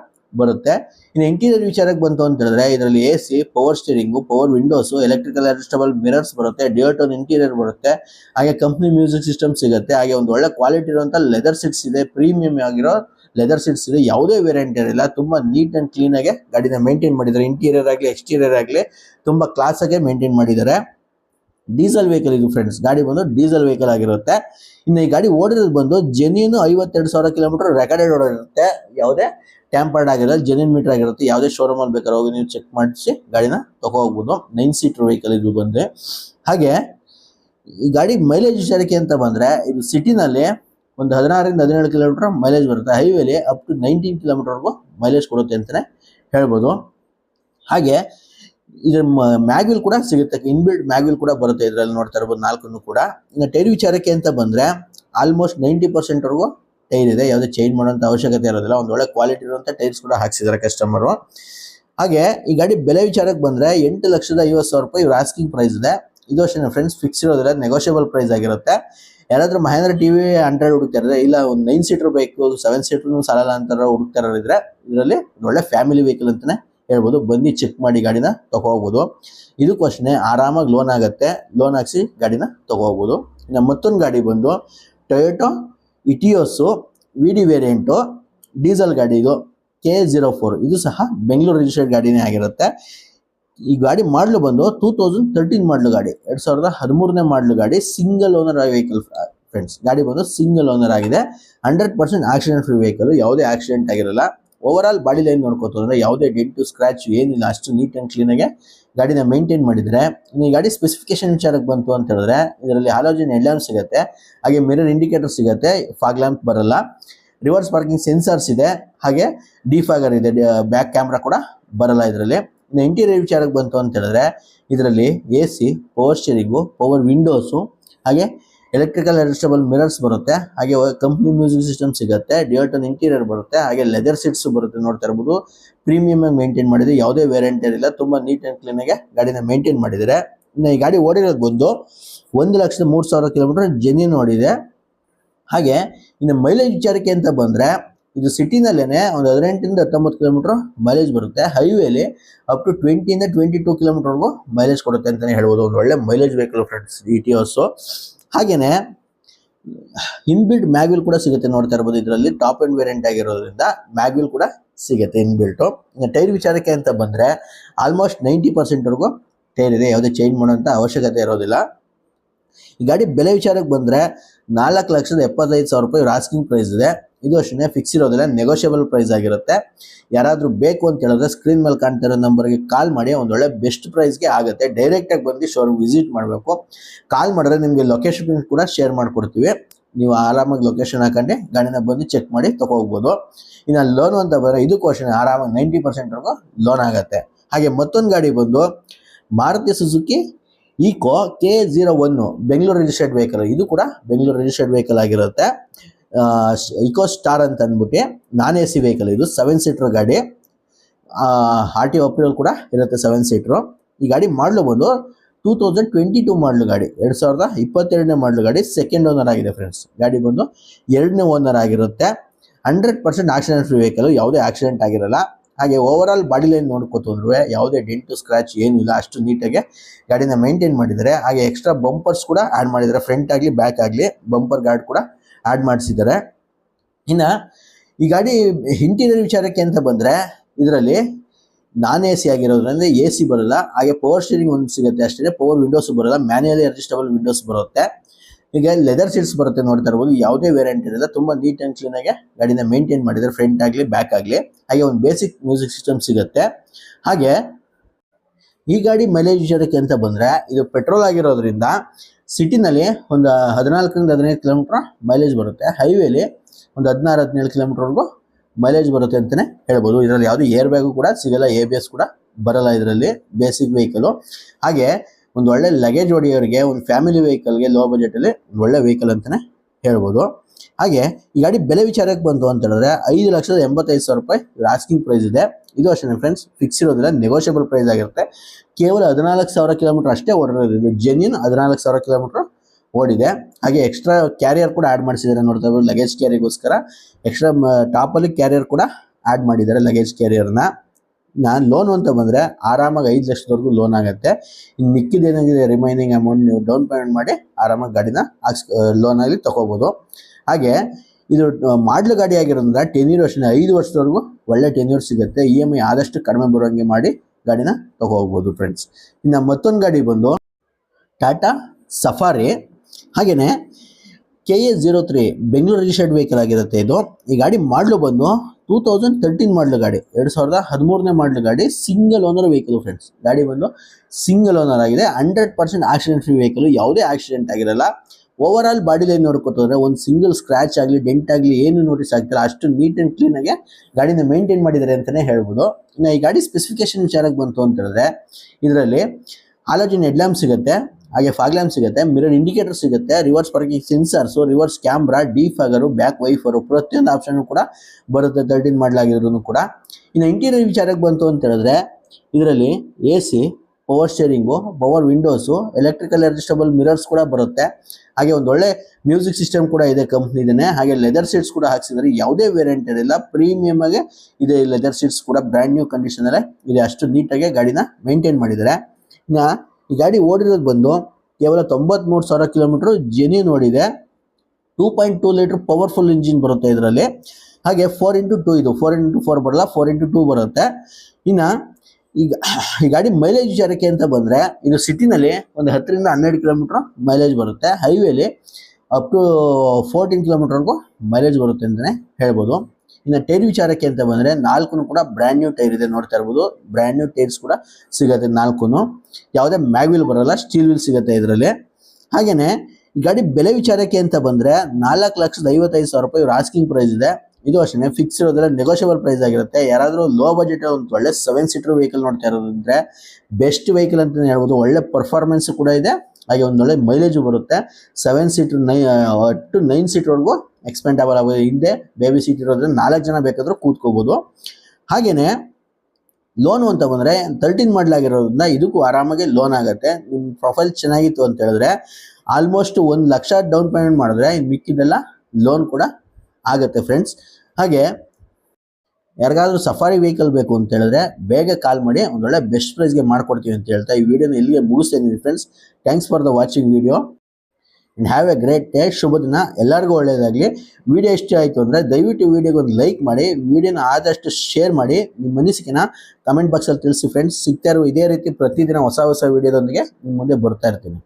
ಬರುತ್ತೆ. ಇನ್ನು ಇಂಟೀರಿಯರ್ ವಿಚಾರಕ್ಕೆ ಬಂತು ಅಂತ ಹೇಳಿದ್ರೆ, ಇದರಲ್ಲಿ A C power steering power windows electrical adjustable mirrors ಬರುತ್ತೆ ಡಿಯೋಟೋನ್ ಇಂಟೀರಿಯರ್ ಬರುತ್ತೆ. ಹಾಗೆ ಕಂಪ್ನಿ ಮ್ಯೂಸಿಕ್ ಸಿಸ್ಟಮ್ ಸಿಗುತ್ತೆ. ಹಾಗೆ ಒಂದು ಒಳ್ಳೆ ಕ್ವಾಲಿಟಿ ಇರುವಂಥ ಲೆದರ್ ಸೀಟ್ಸ್ ಇದೆ ಪ್ರೀಮಿಯಂ ಆಗಿರೋ ಲೆದರ್ ಸೀಟ್ಸ್ ಇದೆ, ಯಾವುದೇ ವೇರಿಯಂಟ್ ಇರಲಿಲ್ಲ ತುಂಬ ನೀಟ್ ಅಂಡ್ ಕ್ಲೀನ್ ಆಗಿ ಗಾಡಿನ ಮೇಂಟೈನ್ ಮಾಡಿದ್ದಾರೆ. ಇಂಟೀರಿಯರ್ ಆಗಲಿ ಎಕ್ಸ್ಟೀರಿಯರ್ ಆಗಲಿ ತುಂಬ ಕ್ಲಾಸ್ ಆಗಿ ಮೇಂಟೈನ್ ಮಾಡಿದ್ದಾರೆ. ಡೀಸೆಲ್ ವೆಹಿಕಲ್ ಇದು ಫ್ರೆಂಡ್ಸ್ ಗಾಡಿ ಬಂದು ಡೀಸೆಲ್ ವೆಹಿಕಲ್ ಆಗಿರುತ್ತೆ. ಇನ್ನು ಈ ಗಾಡಿ ಓಡಿರೋದು ಬಂದು ಜೆನ್ಯೂನ್ ಐವತ್ತೆರಡು ಸಾವಿರ ಕಿಲೋಮೀಟರ್ ರೆಕಾರ್ಡೆಡ್ ಓಡಿರುತ್ತೆ. ಯಾವುದೇ ಟ್ಯಾಂಪರ್ಡ್ ಆಗಿರಲ್ಲ ಜೆನ್ಯೂನ್ ಮೀಟರ್ ಆಗಿರುತ್ತೆ. ಯಾವುದೇ ಶೋರೂಮ್ ಅಲ್ಲಿ ಬೇಕಾದ್ರೆ ಹೋಗಿ ನೀವು ಚೆಕ್ ಮಾಡಿಸಿ ಗಾಡಿನ ಹೋಗ್ಬೋದು ನೈನ್ ಸೀಟರ್ ವೆಹಿಕಲ್ ಇದು ಬಂದು. ಹಾಗೆ ಈ ಗಾಡಿ ಮೈಲೇಜ್ ವಿಚಾರಕ್ಕೆ ಅಂತ ಬಂದರೆ, ಇದು ಸಿಟಿನಲ್ಲಿ ಒಂದು ಹದಿನಾರರಿಂದ ಹದಿನೇಳು ಕಿಲೋಮೀಟರ್ ಮೈಲೇಜ್ ಬರುತ್ತೆ. ಹೈವೇಲಿ ಅಪ್ ಟು ನೈನ್ಟೀನ್ ಕಿಲೋಮೀಟರ್ವರೆಗೂ ಮೈಲೇಜ್ ಕೊಡುತ್ತೆ ಅಂತಲೇ ಹೇಳ್ಬೋದು. ಹಾಗೆ ಇದ್ರ ಮ್ಯಾಗ್ವಿಲ್ ಕೂಡ ಸಿಗುತ್ತೆ. ಇನ್ಬಿಲ್ಡ್ ಮ್ಯಾಗ್ವಿಲ್ ಕೂಡ ಬರುತ್ತೆ ಇದರಲ್ಲಿ ನೋಡ್ತಾ ಇರ್ಬೋದು ನಾಲ್ಕನ್ನು ಕೂಡ. ಇನ್ನು ಟೈರ್ ವಿಚಾರಕ್ಕೆ ಅಂತ ಬಂದ್ರೆ ಆಲ್ಮೋಸ್ಟ್ ನೈಂಟಿ ಪರ್ಸೆಂಟ್ವರೆಗೂ ಟೈರ್ ಇದೆ. ಯಾವುದೇ ಚೇಂಜ್ ಮಾಡೋಂಥ ಅವಶ್ಯಕತೆ ಇರೋದಿಲ್ಲ. ಒಂದು ಒಳ್ಳೆ ಕ್ವಾಲಿಟಿ ಇರುವಂಥ ಟೈರ್ಸ್ ಕೂಡ ಹಾಕ್ಸಿದ್ದಾರೆ ಕಸ್ಟಮರು ಹಾಗೆ ಈ ಗಾಡಿ ಬೆಲೆ ವಿಚಾರಕ್ಕೆ ಬಂದ್ರೆ ಎಂಟು ಲಕ್ಷದ ಐವತ್ತು ಸಾವಿರ ರೂಪಾಯಿ ಇವ್ರ ಆಸ್ಕಿಂಗ್ ಪ್ರೈಸ್ ಇದೆ. ಇದು ಅಷ್ಟೇ ಫ್ರೆಂಡ್ಸ್ ಫಿಕ್ಸ್ ಇರೋದಿಲ್ಲ. ನೆಗೋಷಿಯಬಲ್ ಪ್ರೈಸ್ ಆಗಿರುತ್ತೆ. ಯಾರಾದ್ರೂ ಮಹೇಂದ್ರ ಟಿ ವಿ ಹಂಡ್ರೆಡ್ ಹುಡುಕ್ತಾರೆ ಇಲ್ಲ ಒಂದು ನೈನ್ ಸೀಟರ್ ಬೇಕು ಸೆವೆನ್ ಸೀಟರ್ ಸಾಲಲ್ಲ ಅಂತಾರ ಹುಡುಕ್ತಾರ ಇದ್ರೆ, ಇದರಲ್ಲಿ ಒಳ್ಳೆ ಫ್ಯಾಮಿಲಿ ವೆಹಿಕಲ್ ಅಂತಾನೆ ಹೇಳ್ಬೋದು. ಬಂದು ಚೆಕ್ ಮಾಡಿ ಗಾಡಿನ ತಗೋಬಹುದು ಇದಕ್ಕೂ ಅಷ್ಟೇ ಆರಾಮಾಗಿ ಲೋನ್ ಆಗುತ್ತೆ. ಲೋನ್ ಹಾಕ್ಸಿ ಗಾಡಿನ ತಗೋಬಹುದು ಇನ್ನು ಮತ್ತೊಂದು ಗಾಡಿ ಬಂದು Toyota Etios V D variant diesel ಗಾಡಿ ಇದು ಕೆ ಜೀರೋ ಫೋರ್ ಇದು ಸಹ ಬೆಂಗಳೂರು ರಿಜಿಸ್ಟರ್ಡ್ ಗಾಡಿನೇ ಆಗಿರುತ್ತೆ. ಈ ಗಾಡಿ ಮಾಡಲು ಬಂದು ಟೂ ತೌಸಂಡ್ ತರ್ಟೀನ್ ಮಾಡಲು ಗಾಡಿ. ಎರಡ್ ಸಾವಿರದ ಹದಿಮೂರನೇ ಮಾಡಲು ಗಾಡಿ ಸಿಂಗಲ್ ಓನರ್ ವೆಹಿಕಲ್ ಫ್ರೆಂಡ್ಸ್ ಗಾಡಿ ಬಂದು ಸಿಂಗಲ್ ಓನರ್ ಆಗಿದೆ. Hundred percent accident free vehicle ಯಾವುದೇ ಆಕ್ಸಿಡೆಂಟ್ ಆಗಿರಲ್ಲ. ಓವರ್ ಆಲ್ ಬಾಡಿ ಲೈನ್ ನೋಡ್ಕೋತು ಅಂದ್ರೆ ಯಾವುದೇ ಡೆಂಟು ಸ್ಕ್ರಾಚ್ ಏನಿಲ್ಲ, ಅಷ್ಟು ನೀಟ್ ಆ್ಯಂಡ್ ಕ್ಲೀನಾಗೆ ಗಾಡಿನ ಮೇಂಟೈನ್ ಮಾಡಿದರೆ ಈ ಗಾಡಿ ಸ್ಪೆಸಿಫಿಕೇಶನ್ ವಿಚಾರಕ್ಕೆ ಬಂತು ಅಂತ ಹೇಳಿದ್ರೆ, ಇದರಲ್ಲಿ ಹಾಲೋಜಿನ್ ಹೆಡ್ ಲ್ಯಾಂಪ್ ಸಿಗುತ್ತೆ, ಹಾಗೆ ಮಿರರ್ ಇಂಡಿಕೇಟರ್ ಸಿಗುತ್ತೆ ಫಾಗ್ ಲ್ಯಾಂಪ್ ಬರಲ್ಲ. ರಿವರ್ಸ್ ಪಾರ್ಕಿಂಗ್ ಸೆನ್ಸರ್ಸ್ ಇದೆ, ಹಾಗೆ ಡಿಫಾಗರ್ ಇದೆ ಬ್ಯಾಕ್ ಕ್ಯಾಮ್ರಾ ಕೂಡ ಬರಲ್ಲ ಇದರಲ್ಲಿ. ಇನ್ನು ಇಂಟೀರಿಯರ್ ವಿಚಾರಕ್ಕೆ ಬಂತು ಅಂತ ಹೇಳಿದ್ರೆ ಇದರಲ್ಲಿ A C power steering power windows ಹಾಗೆ ಎಲೆಕ್ಟ್ರಿಕಲ್ ಅಡ್ಜಸ್ಟಬಲ್ ಮಿರರ್ಸ್ ಬರುತ್ತೆ, ಹಾಗೆ ಕಂಪ್ನಿ ಮ್ಯೂಸಿಕ್ ಸಿಸ್ಟಮ್ ಸಿಗುತ್ತೆ ಡಿಯೋಟನ್ ಇಂಟೀರಿಯರ್ ಬರುತ್ತೆ, ಹಾಗೆ ಲೆದರ್ ಸೀಟ್ಸ್ ಬರುತ್ತೆ ನೋಡ್ತಾ ಇರ್ಬೋದು. ಪ್ರೀಮಿಯಮ್ ಆಗಿ ಮೇಂಟೈನ್ ಮಾಡಿದ್ರೆ ಯಾವುದೇ ವೇರಿಯಂಟ್ ಇರಲಿಲ್ಲ ತುಂಬ ನೀಟ್ ಆ್ಯಂಡ್ ಕ್ಲೀನಾಗೆ ಗಾಡಿನ ಮೇಂಟೈನ್ ಮಾಡಿದರೆ ಇನ್ನು ಈ ಗಾಡಿ ಓಡಿರೋದು ಬಂದು ಒಂದು ಲಕ್ಷದ ಮೂರು ಸಾವಿರ ಕಿಲೋಮೀಟರ್ ಜೆನ್ಯೂನ್ ಓಡಿದೆ. ಹಾಗೆ ಇನ್ನು ಮೈಲೇಜ್ ವಿಚಾರಕ್ಕೆ ಅಂತ ಬಂದರೆ ಇದು ಸಿಟಿನಲ್ಲೇ ಒಂದು ಹದಿನೆಂಟರಿಂದ ಹತ್ತೊಂಬತ್ತು ಕಿಲೋಮೀಟರ್ ಮೈಲೇಜ್ ಬರುತ್ತೆ. ಹೈವೇಲಿ ಅಪ್ ಟು ಟ್ವೆಂಟಿಯಿಂದ ಟ್ವೆಂಟಿ ಟೂ ಕಿಲೋಮೀಟರ್ವರೆಗೂ ಮೈಲೇಜ್ ಕೊಡುತ್ತೆ ಅಂತಲೇ ಹೇಳ್ಬೋದು. ಒಂದು ಒಳ್ಳೆ mileage vehicle friends E T S ಹಾಗೆಯೇ ಇನ್ಬಿಲ್ಟ್ ಮ್ಯಾಗ್ವಿಲ್ ಕೂಡ ಸಿಗುತ್ತೆ ನೋಡ್ತಾ ಇರ್ಬೋದು ಇದರಲ್ಲಿ. ಟಾಪ್ ಎಂಡ್ ವೇರಿಯಂಟ್ ಆಗಿರೋದ್ರಿಂದ ಮ್ಯಾಗ್ವಿಲ್ ಕೂಡ ಸಿಗುತ್ತೆ ಇನ್ಬಿಲ್ಟು ಟೈರ್ ವಿಚಾರಕ್ಕೆ ಅಂತ ಬಂದರೆ ಆಲ್ಮೋಸ್ಟ್ ನೈಂಟಿ ಪರ್ಸೆಂಟ್ವರೆಗೂ ಟೈರ್ ಇದೆ. ಯಾವುದೇ ಚೇಂಜ್ ಮಾಡೋಂಥ ಅವಶ್ಯಕತೆ ಇರೋದಿಲ್ಲ. ಈ ಗಾಡಿ ಬೆಲೆ ವಿಚಾರಕ್ಕೆ ಬಂದರೆ ನಾಲ್ಕು ಲಕ್ಷದ ಎಪ್ಪತ್ತೈದು ಸಾವಿರ ರೂಪಾಯಿ ಆಸ್ಕಿಂಗ್ ಪ್ರೈಸ್ ಇದೆ. ಇದು ಅಷ್ಟೇ ಫಿಕ್ಸ್ ಇರೋದಿಲ್ಲ ನೆಗೋಷಿಯಬಲ್ ಪ್ರೈಸ್ ಆಗಿರುತ್ತೆ. ಯಾರಾದರೂ ಬೇಕು ಅಂತ ಹೇಳಿದ್ರೆ ಸ್ಕ್ರೀನ್ ಮೇಲೆ ಕಾಣ್ತಾ ಇರೋ ನಂಬರ್ಗೆ ಕಾಲ್ ಮಾಡಿ, ಒಂದೊಳ್ಳೆ ಬೆಸ್ಟ್ ಪ್ರೈಸ್ಗೆ ಆಗುತ್ತೆ. ಡೈರೆಕ್ಟಾಗಿ ಬಂದು ಶೋರೂಮ್ ವಿಸಿಟ್ ಮಾಡಬೇಕು. ಕಾಲ್ ಮಾಡಿದ್ರೆ ನಿಮಗೆ ಲೊಕೇಶನ್ ಕೂಡ ಶೇರ್ ಮಾಡಿಕೊಡ್ತೀವಿ. ನೀವು ಆರಾಮಾಗಿ ಲೊಕೇಶನ್ ಹಾಕೊಂಡು, ಗಾಡಿನ ಬಂದು ಚೆಕ್ ಮಾಡಿ ತಗೋಗ್ಬೋದು ಇನ್ನು ಲೋನ್ ಅಂತ ಬರೋ ಕ್ವಶನ್ ಆರಾಮಾಗಿ ನೈಂಟಿ ಪರ್ಸೆಂಟ್ವರೆಗೂ ಲೋನ್ ಆಗುತ್ತೆ. ಹಾಗೆ ಮತ್ತೊಂದು ಗಾಡಿ ಬಂದು, Maruti Suzuki Eeco K zero one Bengaluru registered vehicle ಇದು ಕೂಡ ಬೆಂಗಳೂರು ರಿಜಿಸ್ಟರ್ಡ್ ವೆಹಿಕಲ್ ಆಗಿರುತ್ತೆ. ಇಕೋ ಸ್ಟಾರ್ ಅಂತ ಅಂದ್ಬಿಟ್ಟು ನಾನ್ ಎ ಸಿ ವೆಹಿಕಲ್ ಇದು ಸೆವೆನ್ ಸೀಟರ್ ಗಾಡಿ. ಆರ್ ಟಿ ಅಪ್ರೂವಲ್ ಕೂಡ ಇರುತ್ತೆ ಸೆವೆನ್ ಸೀಟ್ರು ಈ ಗಾಡಿ ಮಾಡಲು ಬಂದು ಟೂ ತೌಸಂಡ್ ಟ್ವೆಂಟಿ ಟೂ ಮಾಡಲು ಗಾಡಿ. ಎರಡು ಸಾವಿರದ ಇಪ್ಪತ್ತೆರಡನೇ ಮಾಡಲು ಗಾಡಿ ಸೆಕೆಂಡ್ ಓನರ್ ಆಗಿದೆ ಫ್ರೆಂಡ್ಸ್ ಗಾಡಿ ಬಂದು ಎರಡನೇ ಓನರ್ ಆಗಿರುತ್ತೆ. Hundred percent accident free vehicle ಯಾವುದೇ ಆಕ್ಸಿಡೆಂಟ್ ಆಗಿರಲ್ಲ. ಹಾಗೆ ಓವರ್ ಆಲ್ ಬಾಡಿ ಲೈನ್ ನೋಡ್ಕೊತಂದ್ರು ಯಾವುದೇ ಡೆಂಟು ಸ್ಕ್ರಾಚ್ ಏನಿಲ್ಲ ಅಷ್ಟು ನೀಟಾಗಿ ಗಾಡಿನ ಮೇಂಟೈನ್ ಮಾಡಿದ್ದಾರೆ. ಹಾಗೆ ಎಕ್ಸ್ಟ್ರಾ ಬಂಪರ್ಸ್ ಕೂಡ ಆ್ಯಡ್ ಮಾಡಿದ್ದಾರೆ. ಫ್ರಂಟ್ ಆಗಲಿ ಬ್ಯಾಕ್ ಆಗಲಿ ಬಂಪರ್ ಗಾರ್ಡ್ ಕೂಡ ಆ್ಯಡ್ ಮಾಡಿಸಿದ್ದಾರೆ ಇನ್ನು ಈ ಗಾಡಿ ಇಂಟೀರಿಯರ್ ವಿಚಾರಕ್ಕೆ ಅಂತ ಬಂದರೆ ಇದರಲ್ಲಿ ನಾನ್ ಎ ಸಿ ಆಗಿರೋದ್ರಿಂದ ಎ ಸಿ ಬರಲ್ಲ, ಹಾಗೆ ಪವರ್ ಸ್ಟೀರಿಂಗ್ ಒಂದು ಸಿಗುತ್ತೆ ಅಷ್ಟೇ ಪವರ್ ವಿಂಡೋಸ್ ಬರಲ್ಲ ಮ್ಯಾನ್ಯಲಿ ಅಡ್ಜಸ್ಟಬಲ್ ವಿಂಡೋಸ್ ಬರುತ್ತೆ. ಈಗ ಲೆದರ್ ಸೀಟ್ಸ್ ಬರುತ್ತೆ ನೋಡ್ತಾ ಇರ್ಬೋದು, ಯಾವುದೇ ವೇರಿಯಂಟ್ ಇರಲ್ಲ, ತುಂಬ ನೀಟ್ ಆ್ಯಂಡ್ ಕ್ಲೀನಾಗಿ ಗಾಡಿನ ಮೇಂಟೈನ್ ಮಾಡಿದರೆ ಫ್ರಂಟ್ ಆಗಲಿ ಬ್ಯಾಕ್ ಆಗಲಿ, ಹಾಗೆ ಒಂದು ಬೇಸಿಕ್ ಮ್ಯೂಸಿಕ್ ಸಿಸ್ಟಮ್ ಸಿಗುತ್ತೆ. ಹಾಗೆ ಈ ಗಾಡಿ ಮೈಲೇಜ್ ವಿಚಾರಕ್ಕೆ ಅಂತ ಬಂದರೆ, ಇದು ಪೆಟ್ರೋಲ್ ಆಗಿರೋದ್ರಿಂದ ಸಿಟಿನಲ್ಲಿ ಒಂದು ಹದಿನಾಲ್ಕರಿಂದ ಹದಿನೈದು ಕಿಲೋಮೀಟ್ರ್ ಮೈಲೇಜ್ ಬರುತ್ತೆ. ಹೈವೇಲಿ ಒಂದು ಹದಿನಾರು, ಹದಿನೇಳು ಕಿಲೋಮೀಟ್ರ್ವರೆಗೂ ಮೈಲೇಜ್ ಬರುತ್ತೆ ಅಂತಲೇ ಹೇಳ್ಬೋದು. ಇದರಲ್ಲಿ ಯಾವುದೇ ಏರ್ ಬ್ಯಾಗು ಕೂಡ ಸಿಗಲ್ಲ ಎ ಕೂಡ ಬರಲ್ಲ ಇದರಲ್ಲಿ ಬೇಸಿಕ್ ವೆಹಿಕಲು ಹಾಗೆ ಒಂದು ಒಳ್ಳೆ ಲಗೇಜ್ ಹೊಡೆಯೋರಿಗೆ, ಒಂದು ಫ್ಯಾಮಿಲಿ ವೆಹಿಕಲ್ಗೆ ಲೋ ಬಜೆಟಲ್ಲಿ ಒಳ್ಳೆ ವೆಹಿಕಲ್ ಅಂತಲೇ ಹೇಳ್ಬೋದು. ಹಾಗೆ ಈ ಗಾಡಿ ಬೆಲೆ ವಿಚಾರಕ್ಕೆ ಬಂತು ಅಂತ ಹೇಳಿದ್ರೆ ಐದು ಲಕ್ಷದ ಎಂಬತ್ತೈದು ಸಾವಿರ ರೂಪಾಯಿ ಆಸ್ಕಿಂಗ್ ಪ್ರೈಸ್ ಇದೆ. ಇದು ಅಷ್ಟೇ ಫ್ರೆಂಡ್ಸ್ ಫಿಕ್ಸ್ ಇರೋದಿಲ್ಲ ನೆಗೋಷಿಯಬಲ್ ಪ್ರೈಸ್ ಆಗಿರುತ್ತೆ. ಕೇವಲ ಹದಿನಾಲ್ಕು ಸಾವಿರ ಕಿಲೋಮೀಟರ್ ಅಷ್ಟೇ ಓಡಿರೋದು. ಜೆನ್ಯೂನ್ ಹದಿನಾಲ್ಕು ಸಾವಿರ ಕಿಲೋಮೀಟರ್ ಓಡಿದೆ. ಹಾಗೆ ಎಕ್ಸ್ಟ್ರಾ ಕ್ಯಾರಿಯರ್ ಕೂಡ ಆ್ಯಡ್ ಮಾಡಿಸಿದ್ದಾರೆ ನೋಡ್ತಾ ಇರ್ಬೋದು ಲಗೇಜ್ ಕ್ಯಾರಿಗೋಸ್ಕರ ಎಕ್ಸ್ಟ್ರಾ ಟಾಪಲ್ಲಿ ಕ್ಯಾರಿಯರ್ ಕೂಡ ಆ್ಯಡ್ ಮಾಡಿದ್ದಾರೆ ಲಗೇಜ್ ಕ್ಯಾರಿಯರ್ನ ನಾನು ಲೋನ್ ಅಂತ ಬಂದರೆ ಆರಾಮಾಗಿ ಐದು ಲಕ್ಷದವರೆಗೂ ಲೋನ್ ಆಗುತ್ತೆ. ಇನ್ನು ಮಿಕ್ಕಿದ್ದೇನಾಗಿದೆ ರಿಮೈನಿಂಗ್ ಅಮೌಂಟ್ ನೀವು ಡೌನ್ ಪೇಮೆಂಟ್ ಮಾಡಿ ಆರಾಮಾಗಿ ಗಾಡಿನ ಹಾಕ್ಸ್ ಲೋನಲ್ಲಿ ತಗೋಬೋದು. ಹಾಗೆ ಇದು ಮಾಡ್ಲು ಗಾಡಿ ಆಗಿರೋದ್ರಿಂದ ಟೆನ್ ಇಯರ್ ವರ್ಷದಿಂದ ಐದು ವರ್ಷದವರೆಗೂ ಒಳ್ಳೆ ಟೆನ್ ಇಯರ್ ಸಿಗುತ್ತೆ. ಇ ಎಂ ಐ ಆದಷ್ಟು ಕಡಿಮೆ ಬರೋಂಗೆ ಮಾಡಿ ಗಾಡಿನ ಹೋಗ್ಬೋದು ಫ್ರೆಂಡ್ಸ್ ಇನ್ನು ಮತ್ತೊಂದು ಗಾಡಿ ಬಂದು ಟಾಟಾ ಸಫಾರಿ ಹಾಗೆಯೇ K A zero three Bengaluru registered vehicle ಆಗಿರುತ್ತೆ ಇದು. ಈ ಗಾಡಿ ಮಾಡಲು ಬಂದು ಟೂ ತೌಸಂಡ್ ತರ್ಟೀನ್ ಮಾಡಲು ಗಾಡಿ, ಎರಡು ಸಾವಿರದ ಹದಿಮೂರನೇ ಮಾಡಲು ಗಾಡಿ ಸಿಂಗಲ್ ಓನರ್ ವೆಹಿಕಲ್ ಫ್ರೆಂಡ್ಸ್ ಗಾಡಿ ಬಂದು ಸಿಂಗಲ್ ಓನರ್ ಆಗಿದೆ. Hundred percent accident free vehicle ಯಾವುದೇ ಆಕ್ಸಿಡೆಂಟ್ ಆಗಿರಲ್ಲ. ಓವರ್ ಆಲ್ ಬಾಡಿ ಲೈನ್ ನೋಡ್ಕೊತಂದ್ರೆ ಒಂದು ಸಿಂಗಲ್ ಸ್ಕ್ರಾಚ್ ಆಗಲಿ ಡೆಂಟ್ ಆಗಲಿ ಏನು ನೋಟಿಸ್ ಆಗ್ತಿಲ್ಲ ಅಷ್ಟು ನೀಟ್ ಆ್ಯಂಡ್ ಕ್ಲೀನಾಗಿ ಗಾಡಿನ ಮೇಂಟೈನ್ ಮಾಡಿದ್ದಾರೆ ಅಂತಲೇ ಹೇಳ್ಬೋದು. ಇನ್ನು ಈ ಗಾಡಿ ಸ್ಪೆಸಿಫಿಕೇಶನ್ ವಿಚಾರಕ್ಕೆ ಬಂತು ಅಂತ ಹೇಳಿದ್ರೆ, ಇದರಲ್ಲಿ ಆಲೋಜಿನ್ ಹೆಡ್ಲ್ಯಾಂಪ್ ಸಿಗುತ್ತೆ, ಹಾಗೆ ಫಾಗ್ ಲ್ಯಾಂಪ್ ಸಿಗುತ್ತೆ ಮಿರರ್ ಇಂಡಿಕೇಟರ್ ಸಿಗುತ್ತೆ reverse parking sensors reverse camera defogger back wiper ಪ್ರತಿಯೊಂದು ಆಪ್ಷನ್ ಕೂಡ ಬರುತ್ತೆ ತರ್ಟೀನ್ ಮಾಡಲಾಗಿರೋದು ಕೂಡ. ಇನ್ನು ಇಂಟೀರಿಯರ್ ವಿಚಾರಕ್ಕೆ ಬಂತು ಅಂತ ಹೇಳಿದ್ರೆ, ಇದರಲ್ಲಿ A C power steering power windows electrical adjustable mirrors ಕೂಡ ಬರುತ್ತೆ. ಹಾಗೆ ಒಂದು ಒಳ್ಳೆ ಮ್ಯೂಸಿಕ್ ಸಿಸ್ಟಮ್ ಕೂಡ ಇದೆ ಕಂಪ್ನಿದೇನೆ ಹಾಗೆ ಲೆದರ್ ಸೀಟ್ಸ್ ಕೂಡ ಹಾಕ್ಸಿದ್ದಾರೆ. ಯಾವುದೇ ವೇರಿಯಂಟ್ ಇರಲಿಲ್ಲ ಪ್ರೀಮಿಯಮ್ ಆಗಿ ಇದೆ ಲೆದರ್ ಸೀಟ್ಸ್ ಕೂಡ. ಬ್ರ್ಯಾಂಡ್ ನ್ಯೂ ಕಂಡೀಷನಲ್ಲೇ ಇದೆ. ಅಷ್ಟು ನೀಟಾಗಿ ಗಾಡಿನ ಮೇಂಟೈನ್ ಮಾಡಿದ್ದಾರೆ. ಇನ್ನು ಈ ಗಾಡಿ ಓಡಿರೋದು ಬಂದು ಕೇವಲ ತೊಂಬತ್ಮೂರು ಸಾವಿರ ಕಿಲೋಮೀಟರ್ ಜೆನ್ಯೂನ್ ಓಡಿದೆ. Two point two litre powerful engine ಬರುತ್ತೆ ಇದರಲ್ಲಿ. ಹಾಗೆ ಫೋರ್ ಇಂಟು ಟೂ ಇದು. ಫೋರ್ ಇಂಟು ಫೋರ್ ಬರಲ್ಲ. ಫೋರ್ ಇಂಟು ಟೂ ಬರುತ್ತೆ. ಇನ್ನು ಈಗ ಈ ಗಾಡಿ ಮೈಲೇಜ್ ವಿಚಾರಕ್ಕೆ ಅಂತ ಬಂದರೆ ಇದು ಸಿಟಿನಲ್ಲಿ ಒಂದು ಹತ್ತರಿಂದ ಹನ್ನೆರಡು ಕಿಲೋಮೀಟ್ರ್ ಮೈಲೇಜ್ ಬರುತ್ತೆ. ಹೈವೇಲಿ ಅಪ್ ಟು ಫೋರ್ಟೀನ್ ಕಿಲೋಮೀಟ್ರ್ವರೆಗೂ ಮೈಲೇಜ್ ಬರುತ್ತೆ ಅಂತಲೇ ಹೇಳ್ಬೋದು. ಇನ್ನು ಟೈರ್ ವಿಚಾರಕ್ಕೆ ಅಂತ ಬಂದರೆ ನಾಲ್ಕು ಕೂಡ ಬ್ರ್ಯಾಂಡ್ ನ್ಯೂ ಟೈರ್ ಇದೆ ನೋಡ್ತಾ ಇರ್ಬೋದು. ಬ್ರ್ಯಾಂಡ್ ನ್ಯೂ ಟೈರ್ಸ್ ಕೂಡ ಸಿಗುತ್ತೆ ನಾಲ್ಕು ಯಾವುದೇ ಮ್ಯಾಗ್ ಬರೋಲ್ಲ ಸ್ಟೀಲ್ ವೀಲ್ ಸಿಗುತ್ತೆ ಇದರಲ್ಲಿ. ಹಾಗೆಯೇ ಈ ಗಾಡಿ ಬೆಲೆ ವಿಚಾರಕ್ಕೆ ಅಂತ ಬಂದರೆ ನಾಲ್ಕು ಲಕ್ಷದ ಐವತ್ತೈದು ಸಾವಿರ ರೂಪಾಯಿ ಇವ್ರ ಆಸ್ಕಿಂಗ್ ಪ್ರೈಸ್ ಇದೆ. ಇದು ಅಷ್ಟೇ ಫಿಕ್ಸ್ ಇರೋದ್ರೆ ನೆಗೋಷಿಯಬಲ್ ಪ್ರೈಸ್ ಆಗಿರುತ್ತೆ. ಯಾರಾದರೂ ಲೋ ಬಜೆಟ್ ಒಂದು ಒಳ್ಳೆ ಸೆವೆನ್ ಸೀಟರ್ ವೆಹಿಕಲ್ ನೋಡ್ತಾ ಇರೋದಂದ್ರೆ ಬೆಸ್ಟ್ ವೆಹಿಕಲ್ ಅಂತಲೇ ಹೇಳ್ಬೋದು. ಒಳ್ಳೆ ಪರ್ಫಾರ್ಮೆನ್ಸ್ ಕೂಡ ಇದೆ. ಹಾಗೆ ಒಂದೊಳ್ಳೆ ಮೈಲೇಜು ಬರುತ್ತೆ. ಸೆವೆನ್ ಸೀಟರ್ ನೈ ಟು ನೈನ್ ಸೀಟ್ವರೆಗೂ ಎಕ್ಸ್ಪೆಂಡಬಲ್ ಆಗೋದು ಹಿಂದೆ ಬೇಬಿ ಸೀಟ್ ಇರೋದ್ರೆ ನಾಲ್ಕು ಜನ ಬೇಕಾದರೂ ಕೂತ್ಕೋಬೋದು. ಹಾಗೆಯೇ ಲೋನು ಅಂತ ಬಂದರೆ ತರ್ಟೀನ್ ಮಾಡಲಾಗಿರೋದ್ರಿಂದ ಇದಕ್ಕೂ ಆರಾಮಾಗಿ ಲೋನ್ ಆಗುತ್ತೆ. ನಿಮ್ಮ ಪ್ರೊಫೈಲ್ ಚೆನ್ನಾಗಿತ್ತು ಅಂತ ಹೇಳಿದ್ರೆ ಆಲ್ಮೋಸ್ಟ್ ಒಂದು ಲಕ್ಷ ಡೌನ್ ಪೇಮೆಂಟ್ ಮಾಡಿದ್ರೆ ಮಿಕ್ಕಿದೆಲ್ಲ ಲೋನ್ ಕೂಡ ಆಗುತ್ತೆ ಫ್ರೆಂಡ್ಸ್ ಹಾಗೆ, ಯಾರಿಗಾದ್ರೂ ಸಫಾರಿ ವೆಹಿಕಲ್ ಬೇಕು ಅಂತ ಹೇಳಿದ್ರೆ ಬೇಗ ಕಾಲ್ ಮಾಡಿ, ಒಂದೊಳ್ಳೆ ಬೆಸ್ಟ್ ಪ್ರೈಸ್ಗೆ ಮಾಡ್ಕೊಡ್ತೀವಿ ಅಂತ ಹೇಳ್ತಾ ಈ ವಿಡಿಯೋನ ಇಲ್ಲಿಗೆ ಮುಗಿಸ್ತೇನೆ friends thanks for the watching video and have a great day ಶುಭ ದಿನ. ಎಲ್ಲರಿಗೂ ಒಳ್ಳೆಯದಾಗಲಿ ವಿಡಿಯೋ ಇಷ್ಟ ಆಯಿತು ಅಂದರೆ ದಯವಿಟ್ಟು ವಿಡಿಯೋಗೆ ಒಂದು ಲೈಕ್ ಮಾಡಿ ವಿಡಿಯೋನ ಆದಷ್ಟು ಶೇರ್ ಮಾಡಿ, ನಿಮ್ಮ ಅನಿಸಿಕೆನ ಕಮೆಂಟ್ ಬಾಕ್ಸಲ್ಲಿ ತಿಳಿಸಿ ಫ್ರೆಂಡ್ಸ್ ಸಿಗ್ತಾ ಇರೋ ಇದೇ ರೀತಿ ಪ್ರತಿದಿನ ಹೊಸ ಹೊಸ ವಿಡಿಯೋದೊಂದಿಗೆ ನಿಮ್ಮ ಮುಂದೆ ಬರ್ತಾ ಇರ್ತೀನಿ.